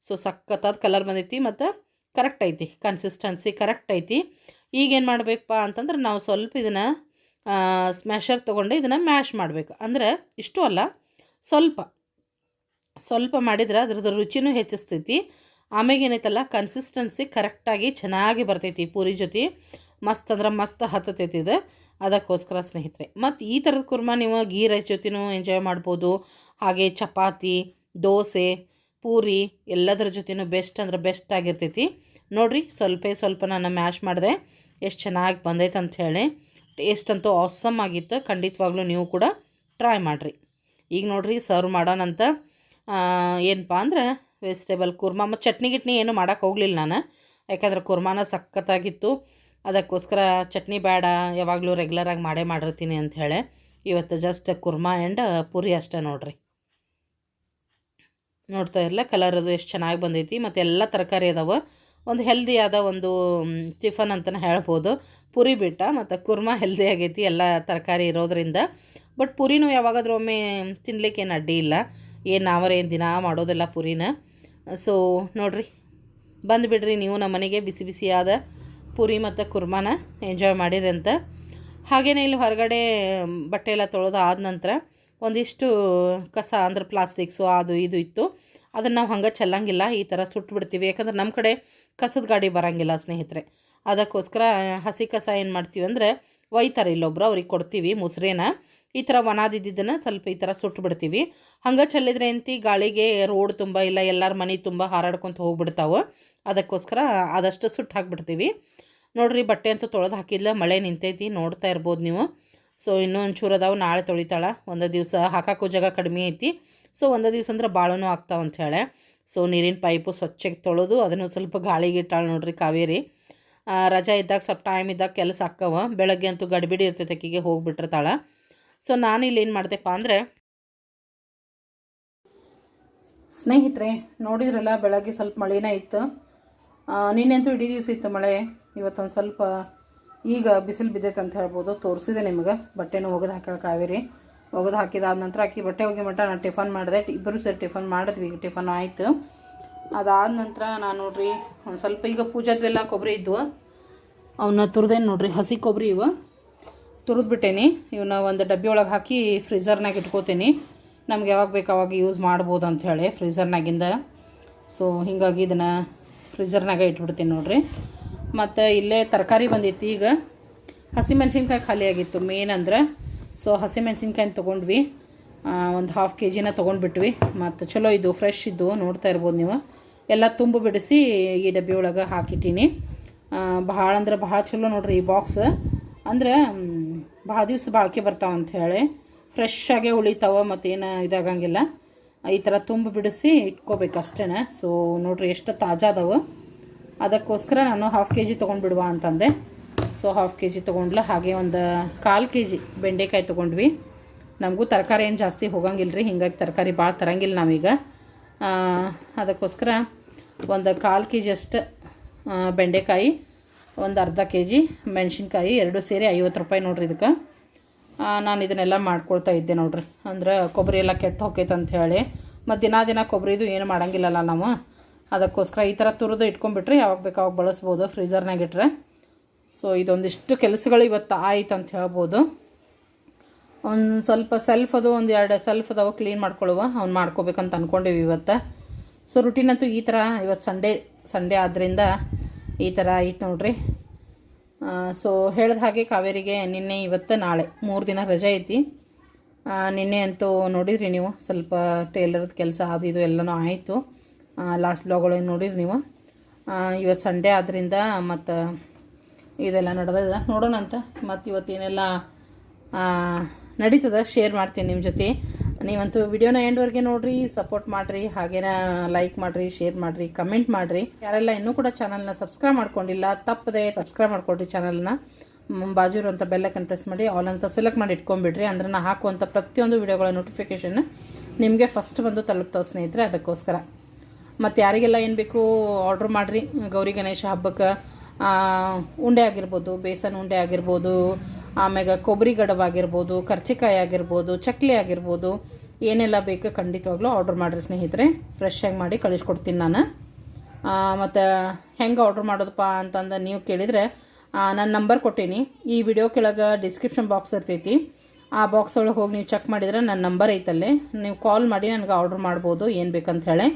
S1: ಸೊ ಸಖತ್ತಾದ ಕಲರ್ ಬಂದೈತಿ. ಮತ್ತು ಕರೆಕ್ಟ್ ಐತಿ ಕನ್ಸಿಸ್ಟೆನ್ಸಿ ಕರೆಕ್ಟ್ ಐತಿ ಈಗೇನು ಮಾಡಬೇಕಪ್ಪ ಅಂತಂದ್ರೆ ನಾವು ಸ್ವಲ್ಪ ಇದನ್ನು ಸ್ಮ್ಯಾಶರ್ ತೊಗೊಂಡು ಇದನ್ನು ಮ್ಯಾಶ್ ಮಾಡಬೇಕು. ಅಂದರೆ ಇಷ್ಟು ಅಲ್ಲ, ಸ್ವಲ್ಪ ಸ್ವಲ್ಪ ಮಾಡಿದ್ರೆ ಅದ್ರದ್ದು ರುಚಿನೂ ಹೆಚ್ಚಿಸ್ತೈತಿ. ಆಮ್ಯಾಗ ಏನೈತಲ್ಲ ಕನ್ಸಿಸ್ಟೆನ್ಸಿ ಕರೆಕ್ಟಾಗಿ ಚೆನ್ನಾಗಿ ಬರ್ತೈತಿ ಪೂರಿ ಜೊತೆ. ಮಸ್ತ್ ಅಂದ್ರೆ ಮಸ್ತ್ ಹತ್ತತೈತಿ ಇದು. ಅದಕ್ಕೋಸ್ಕರ ಸ್ನೇಹಿತರೆ, ಮತ್ತು ಈ ಥರದ ಕುರ್ಮಾ ನೀವು ಗೀ, ರೈಸ್ ಜೊತೆನೂ ಎಂಜಾಯ್ ಮಾಡ್ಬೋದು. ಹಾಗೆ ಚಪಾತಿ, ದೋಸೆ ಪೂರಿ ಎಲ್ಲದರ ಜೊತೆನೂ ಬೆಸ್ಟ್ ಅಂದ್ರೆ ಬೆಸ್ಟ್ ಆಗಿರ್ತೈತಿ. ನೋಡಿರಿ, ಸ್ವಲ್ಪ ಸ್ವಲ್ಪ ನಾನು ಮ್ಯಾಶ್ ಮಾಡಿದೆ. ಎಷ್ಟು ಚೆನ್ನಾಗಿ ಬಂದೈತೆ ಅಂತ ಹೇಳಿ. ಟೇಸ್ಟ್ ಅಂತೂ ಆಸಮ್ ಆಗಿತ್ತು. ಖಂಡಿತವಾಗ್ಲೂ ನೀವು ಕೂಡ ಟ್ರೈ ಮಾಡಿರಿ. ಈಗ ನೋಡಿರಿ ಸರ್ವ್ ಮಾಡೋಣಂತ ಏನಪ್ಪ ಅಂದ್ರೆ ವೆಜಿಟೇಬಲ್ ಕುರ್ಮಾ ಮತ್ತು ಚಟ್ನಿ ಗಿಟ್ನಿ ಏನು ಮಾಡೋಕ್ಕೆ ಹೋಗಲಿಲ್ಲ ನಾನು. ಯಾಕಂದ್ರೆ ಕುರ್ಮಾನ ಸಖತ್ತಾಗಿತ್ತು. ಅದಕ್ಕೋಸ್ಕರ ಚಟ್ನಿ ಬೇಡ ಯಾವಾಗಲೂ ರೆಗ್ಯುಲರಾಗಿ ಮಾಡೇ ಮಾಡಿರ್ತೀನಿ ಅಂಥೇಳಿ ಇವತ್ತು ಜಸ್ಟ್ ಕುರ್ಮಾ ಆ್ಯಂಡ್ ಪೂರಿ ಅಷ್ಟೇ ನೋಡ್ರಿ. ನೋಡ್ತಾ ಇರಲ್ಲ ಕಲರ್ ಅದು ಎಷ್ಟು ಚೆನ್ನಾಗಿ ಬಂದೈತಿ. ಮತ್ತು ಎಲ್ಲ ತರಕಾರಿ ಅದಾವೆ. ಒಂದು ಹೆಲ್ದಿ ಆದ ಒಂದು ಟಿಫನ್ ಅಂತಲೇ ಹೇಳ್ಬೋದು. ಪುರಿ ಬಿಟ್ಟ, ಮತ್ತು ಕುರ್ಮಾ ಹೆಲ್ದಿ ಆಗೈತಿ ಎಲ್ಲ ತರಕಾರಿ ಇರೋದ್ರಿಂದ. ಬಟ್ ಪುರಿನೂ ಯಾವಾಗಾದ್ರೂ ಒಮ್ಮೆ ತಿನ್ಲಿಕ್ಕೆ ಏನು ಅಡ್ಡಿ ಇಲ್ಲ. ಏನು ನಾವರೇನು ದಿನ ಮಾಡೋದಿಲ್ಲ ಪುರಿನ. ಸೊ ನೋಡಿರಿ. ಬಂದುಬಿಡ್ರಿ ನೀವು ನಮ್ಮ ಮನೆಗೆ ಬಿಸಿ ಬಿಸಿಯಾದ ಪುರಿ ಮತ್ತು ಕುರ್ಮಾನ ಎಂಜಾಯ್ ಮಾಡಿರಿ ಅಂತ. ಹಾಗೆಯೇ ಇಲ್ಲಿ ಹೊರಗಡೆ ಬಟ್ಟೆ ಎಲ್ಲ ತೊಳೆದು ಆದ ನಂತರ ಒಂದಿಷ್ಟು ಕಸ ಅಂದ್ರೆ ಪ್ಲಾಸ್ಟಿಕ್ಸು ಅದು ಇದು ಇತ್ತು. ಅದನ್ನು ನಾವು ಹಂಗೆ ಚೆಲ್ಲಂಗಿಲ್ಲ, ಈ ಥರ ಸುಟ್ಬಿಡ್ತೀವಿ. ಯಾಕಂದ್ರೆ ನಮ್ಮ ಕಡೆ ಕಸದ ಗಾಡಿ ಬರೋಂಗಿಲ್ಲ ಸ್ನೇಹಿತರೆ. ಅದಕ್ಕೋಸ್ಕರ ಹಸಿ ಕಸ ಏನು ಮಾಡ್ತೀವಿ ಅಂದರೆ ಒಯ್ತಾರೆ ಇಲ್ಲೊಬ್ರು, ಅವ್ರಿಗೆ ಕೊಡ್ತೀವಿ ಮುಸ್ರೇನ. ಈ ಥರ ಒಣದಿದ್ದನ್ನು ಸ್ವಲ್ಪ ಈ ಥರ ಸುಟ್ಬಿಡ್ತೀವಿ. ಹಂಗೆ ಚೆಲ್ಲಿದ್ರೆ ಅಂತಿ ಗಾಳಿಗೆ ರೋಡ್ ತುಂಬ ಇಲ್ಲ, ಎಲ್ಲರ ಮನೆ ತುಂಬ ಹಾರಾಡ್ಕೊತ ಹೋಗ್ಬಿಡ್ತಾವೆ. ಅದಕ್ಕೋಸ್ಕರ ಆದಷ್ಟು ಸುಟ್ಟು ಹಾಕ್ಬಿಡ್ತೀವಿ. ನೋಡ್ರಿ ಬಟ್ಟೆ ಅಂತೂ ತೊಳೆದು ಹಾಕಿಲ್ಲ ಮಳೆ ನಿಂತೈತಿ, ನೋಡ್ತಾ ಇರ್ಬೋದು ನೀವು. ಸೊ ಇನ್ನೂ ಒಂಚೂರು ಅದಾವೆ, ನಾಳೆ ತೊಳಿತಾಳೆ. ಒಂದು ದಿವಸ ಹಾಕಾಕೋ ಜಾಗ ಕಡಿಮೆ ಐತಿ. ಸೊ ಒಂದು ದಿವಸ ಅಂದ್ರೆ ಭಾಳನೂ ಆಗ್ತಾವೆ ಅಂಥೇಳೆ ಸೊ ನೀರಿನ ಪೈಪು ಸ್ವಚ್ಛಕ್ಕೆ ತೊಳೆದು, ಅದನ್ನು ಸ್ವಲ್ಪ ಗಾಳಿಗೆ ಇಟ್ಟಾಳೆ ನೋಡ್ರಿ ಕಾವೇರಿ. ರಜಾ ಇದ್ದಾಗ ಸ್ವಲ್ಪ ಟೈಮ್ ಇದ್ದಾಗ ಕೆಲಸ ಹಾಕವ. ಬೆಳಗ್ಗೆ ಅಂತೂ ಗಡಿಬಿಡಿ ಇರ್ತೈತೆ ಆಕಿಗೆ ಹೋಗಿಬಿಟ್ಟಿರ್ತಾಳೆ ಸೊ ನಾನು ಇಲ್ಲಿ ಏನು ಮಾಡ್ದೆಪ್ಪ ಅಂದರೆ ಸ್ನೇಹಿತರೆ, ನೋಡಿದ್ರಲ್ಲ, ಬೆಳಗ್ಗೆ ಸ್ವಲ್ಪ ಮಳೆನೇ ಇತ್ತು. ನಿನ್ನೆಂತೂ ಇಡೀ ದಿವಸ ಇತ್ತು ಮಳೆ. ಇವತ್ತೊಂದು ಸ್ವಲ್ಪ ಈಗ ಬಿಸಿಲು ಬಿದ್ದೈತೆ ಅಂತ ಹೇಳ್ಬೋದು. ತೋರಿಸಿದೆ ನಿಮಗೆ. ಬಟ್ಟೆನೂ ಒಗೆದು ಹಾಕ್ಯಾಳ ಕಾವೇರಿ. ಒಗೆದು ಹಾಕಿದಾದ ನಂತರ ಆಕಿ ಬಟ್ಟೆ ಹೋಗಿ ಮಟ್ಟ ನಾನು ಟಿಫನ್ ಮಾಡಿದೆ. ಇಬ್ಬರು ಸರಿ ಟಿಫನ್ ಮಾಡಿದ್ವಿ. ಈಗ ಟಿಫನ್ ಆಯಿತು. ಅದಾದ ನಂತರ ನಾನು ನೋಡ್ರಿ, ಒಂದು ಸ್ವಲ್ಪ ಈಗ ಪೂಜಾದ್ವೆಲ್ಲ ಕೊಬ್ಬರಿ ಇದ್ವು. ಅವನ್ನ ತುರ್ದೇನು ನೋಡ್ರಿ, ಹಸಿ ಕೊಬ್ಬರಿ ಇವು. ತುರಿದ್ಬಿಟ್ಟೇನಿ ಇವನ್ನ ಒಂದು ಡಬ್ಬಿ ಒಳಗೆ ಹಾಕಿ ಫ್ರೀಝರ್ನಾಗ ಇಟ್ಕೋತೀನಿ. ನಮ್ಗೆ ಯಾವಾಗ ಬೇಕು ಅವಾಗ ಯೂಸ್ ಮಾಡ್ಬೋದು ಅಂಥೇಳಿ ಫ್ರೀಝರ್ನಾಗಿಂದ ಸೊ ಹೀಗಾಗಿ ಇದನ್ನು ಫ್ರೀಝರ್ನಾಗ ಇಟ್ಬಿಡ್ತೀನಿ ನೋಡ್ರಿ. ಮತ್ತು ಇಲ್ಲೇ ತರಕಾರಿ ಬಂದಿತ್ತು ಈಗ. ಹಸಿಮೆಣ್ಸಿನ್ಕಾಯಿ ಖಾಲಿ ಆಗಿತ್ತು ಮೇನ್ ಅಂದ್ರೆ. ಸೊ ಹಸಿಮೆಣ್ಸಿನ್ಕಾಯಿನ ತೊಗೊಂಡ್ವಿ. ಒಂದು ಹಾಫ್ ಕೆ ಜಿನ ತೊಗೊಂಡ್ಬಿಟ್ವಿ. ಮತ್ತು ಚಲೋ ಇದು ಫ್ರೆಶ್ ಇದ್ದು ನೋಡ್ತಾ ಇರ್ಬೋದು ನೀವು. ಎಲ್ಲ ತುಂಬ ಬಿಡಿಸಿ ಈ ಡಬ್ಬಿ ಒಳಗೆ ಹಾಕಿಟ್ಟೀನಿ. ಭಾಳ ಅಂದ್ರೆ ಭಾಳ ಚಲೋ ನೋಡ್ರಿ ಈ ಬಾಕ್ಸ್ ಅಂದ್ರೆ ಭಾಳ ದಿವಸ ಬಾಳಿಕೆ ಬರ್ತಾವ ಅಂತ ಹೇಳಿ. ಫ್ರೆಶ್ ಆಗೇ ಉಳಿತಾವ ಮತ್ತೇನು ಇದಾಗಂಗಿಲ್ಲ. ಈ ಥರ ತುಂಬ ಬಿಡಿಸಿ ಇಟ್ಕೋಬೇಕು ಅಷ್ಟೇ ಸೊ ನೋಡ್ರಿ ಎಷ್ಟು ತಾಜಾ ಅದಾವು. ಅದಕ್ಕೋಸ್ಕರ ನಾನು ಹಾಫ್ ಕೆ ಜಿ ತೊಗೊಂಡ್ಬಿಡುವ ಅಂತಂದೆ. ಸೊ ಹಾಫ್ ಕೆ ಜಿ ತೊಗೊಂಡ್ಲ, ಹಾಗೆ ಒಂದು ಕಾಲು ಕೆ ಜಿ ಬೆಂಡೆಕಾಯಿ ತೊಗೊಂಡ್ವಿ. ನಮಗೂ ತರಕಾರಿ ಏನು ಜಾಸ್ತಿ ಹೋಗಂಗಿಲ್ಲ ರೀ ಹಿಂಗಾಗಿ ತರಕಾರಿ ಭಾಳ ತರಂಗಿಲ್ಲ ನಾವೀಗ. ಅದಕ್ಕೋಸ್ಕರ ಒಂದು ಕಾಲು ಕೆ ಜಿ ಅಷ್ಟು ಬೆಂಡೆಕಾಯಿ, ಒಂದು ಅರ್ಧ ಕೆ ಜಿ ಮೆಣಸಿನ್ಕಾಯಿ, ಎರಡು ಸೇರಿ ಐವತ್ತು ರೂಪಾಯಿ ನೋಡ್ರಿ ಇದಕ್ಕೆ. ನಾನು ಇದನ್ನೆಲ್ಲ ಮಾಡ್ಕೊಳ್ತಾ ಇದ್ದೆ ನೋಡ್ರಿ. ಅಂದ್ರೆ ಕೊಬ್ಬರಿ ಎಲ್ಲ ಕೆಟ್ಟು ಹೋಗೈತೆ ಅಂತ ಹೇಳಿ. ಮತ್ತು ದಿನ ದಿನ ಕೊಬ್ಬರಿದು ಏನು ಮಾಡೋಂಗಿಲ್ಲಲ್ಲ ನಾವು. ಅದಕ್ಕೋಸ್ಕರ ಈ ಥರ ತುರಿದು ಇಟ್ಕೊಂಡ್ಬಿಟ್ರೆ ಯಾವಾಗ ಬೇಕು ಅವಾಗ ಬಳಸ್ಬೋದು ಫ್ರೀಝರ್ನಾಗ ಇಟ್ಟರೆ ಸೊ ಇದೊಂದಿಷ್ಟು ಕೆಲಸಗಳು ಇವತ್ತು ಆಯ್ತು ಅಂತ ಹೇಳ್ಬೋದು. ಒಂದು ಸ್ವಲ್ಪ ಸೆಲ್ಫ್ ಅದು, ಒಂದು ಎರಡು ಸೆಲ್ಫ್ ಅದಾವ ಕ್ಲೀನ್ ಮಾಡ್ಕೊಳ್ಳುವ. ಅವ್ನು ಮಾಡ್ಕೋಬೇಕಂತ ಅಂದ್ಕೊಂಡಿವಿ ಇವತ್ತು. ಸೊ ರುಟೀನ್ ಅಂತೂ ಈ ಥರ ಇವತ್ತು ಸಂಡೇ ಸಂಡೇ ಆದ್ದರಿಂದ ಈ ಥರ ಆಯ್ತು ನೋಡ್ರಿ. ಸೊ ಹೇಳಿದ ಹಾಗೆ ಕಾವೇರಿಗೆ ನಿನ್ನೆ, ಇವತ್ತು, ನಾಳೆ, ಮೂರು ದಿನ ರಜೆ ಐತಿ. ನಿನ್ನೆ ಅಂತೂ ನೋಡಿದ್ರಿ ನೀವು, ಸ್ವಲ್ಪ ಟೇಲರ್ದ ಕೆಲಸ ಅದು ಇದು ಎಲ್ಲನೂ ಆಯಿತು. ಲಾಸ್ಟ್ ಬ್ಲಾಗೊಳಗೆ ನೋಡಿರಿ ನೀವು. ಇವತ್ತು ಸಂಡೇ ಆದ್ದರಿಂದ ಮತ್ತು ಇದೆಲ್ಲ ನಡೆದಿದೆ ನೋಡೋಣ ಅಂತ. ಮತ್ತು ಇವತ್ತೇನೆಲ್ಲ ನಡೀತದ ಶೇರ್ ಮಾಡ್ತೀನಿ ನಿಮ್ಮ ಜೊತೆ. ನೀವಂತೂ ವಿಡಿಯೋನ ಎಂಡ್ವರೆಗೆ ನೋಡ್ರಿ ಸಪೋರ್ಟ್ ಮಾಡಿರಿ, ಹಾಗೇನ ಲೈಕ್ ಮಾಡಿರಿ ಶೇರ್ ಮಾಡಿರಿ ಕಮೆಂಟ್ ಮಾಡಿರಿ. ಯಾರೆಲ್ಲ ಇನ್ನೂ ಕೂಡ ಚಾನಲ್ನ ಸಬ್ಸ್ಕ್ರೈಬ್ ಮಾಡ್ಕೊಂಡಿಲ್ಲ, ತಪ್ಪದೆ ಸಬ್ಸ್ಕ್ರೈಬ್ ಮಾಡ್ಕೊಡ್ರಿ ಚಾನಲ್ನ ಬಾಜು ಇರುವಂಥ ಬೆಲ್ಲಕ್ಕನ್ನು ಪ್ರೆಸ್ ಮಾಡಿ ಆಲ್ ಅಂತ ಸೆಲೆಕ್ಟ್ ಮಾಡಿ ಇಟ್ಕೊಂಡ್ಬಿಡ್ರಿ. ಅಂದ್ರೆ ನಾ ಹಾಕುವಂಥ ಪ್ರತಿಯೊಂದು ವಿಡಿಯೋಗಳ ನೋಟಿಫಿಕೇಷನ್ ನಿಮಗೆ ಫಸ್ಟ್ ಬಂದು ತಲುಪ್ತಾವೆ ಸ್ನೇಹಿತರೆ, ಅದಕ್ಕೋಸ್ಕರ. ಮತ್ತು ಯಾರಿಗೆಲ್ಲ ಏನು ಬೇಕು ಆರ್ಡ್ರ್ ಮಾಡಿರಿ. ಗೌರಿ ಗಣೇಶ ಹಬ್ಬಕ್ಕೆ ಉಂಡೆ ಆಗಿರ್ಬೋದು, ಬೇಸನ್ ಉಂಡೆ ಆಗಿರ್ಬೋದು, ಆಮ್ಯಾಗ ಕೊಬ್ಬರಿ ಗಡವಾಗಿರ್ಬೋದು ಕರ್ಚಿಕಾಯಿ ಆಗಿರ್ಬೋದು, ಚಕ್ಲಿ ಆಗಿರ್ಬೋದು, ಏನೆಲ್ಲ ಬೇಕು ಖಂಡಿತವಾಗ್ಲೂ ಆರ್ಡ್ರ್ ಮಾಡಿರಿ ಸ್ನೇಹಿತರೆ. ಫ್ರೆಶ್ಶಾಗಿ ಮಾಡಿ ಕಳಿಸ್ಕೊಡ್ತೀನಿ ನಾನು. ಮತ್ತು ಹೆಂಗೆ ಆರ್ಡ್ರ್ ಮಾಡೋದಪ್ಪ ಅಂತಂದು ನೀವು ಕೇಳಿದರೆ ನನ್ನ ನಂಬರ್ ಕೊಟ್ಟೀನಿ. ಈ ವಿಡಿಯೋ ಕೆಳಗೆ ಡಿಸ್ಕ್ರಿಪ್ಷನ್ ಬಾಕ್ಸ್ ಇರ್ತೈತಿ. ಆ ಬಾಕ್ಸ್ ಒಳಗೆ ಹೋಗಿ ನೀವು ಚೆಕ್ ಮಾಡಿದರೆ ನನ್ನ ನಂಬರ್ ಐತಲ್ಲೇ. ನೀವು ಕಾಲ್ ಮಾಡಿ ನನಗೆ ಆರ್ಡ್ರ್ ಮಾಡ್ಬೋದು, ಏನು ಬೇಕಂತ ಹೇಳಿ.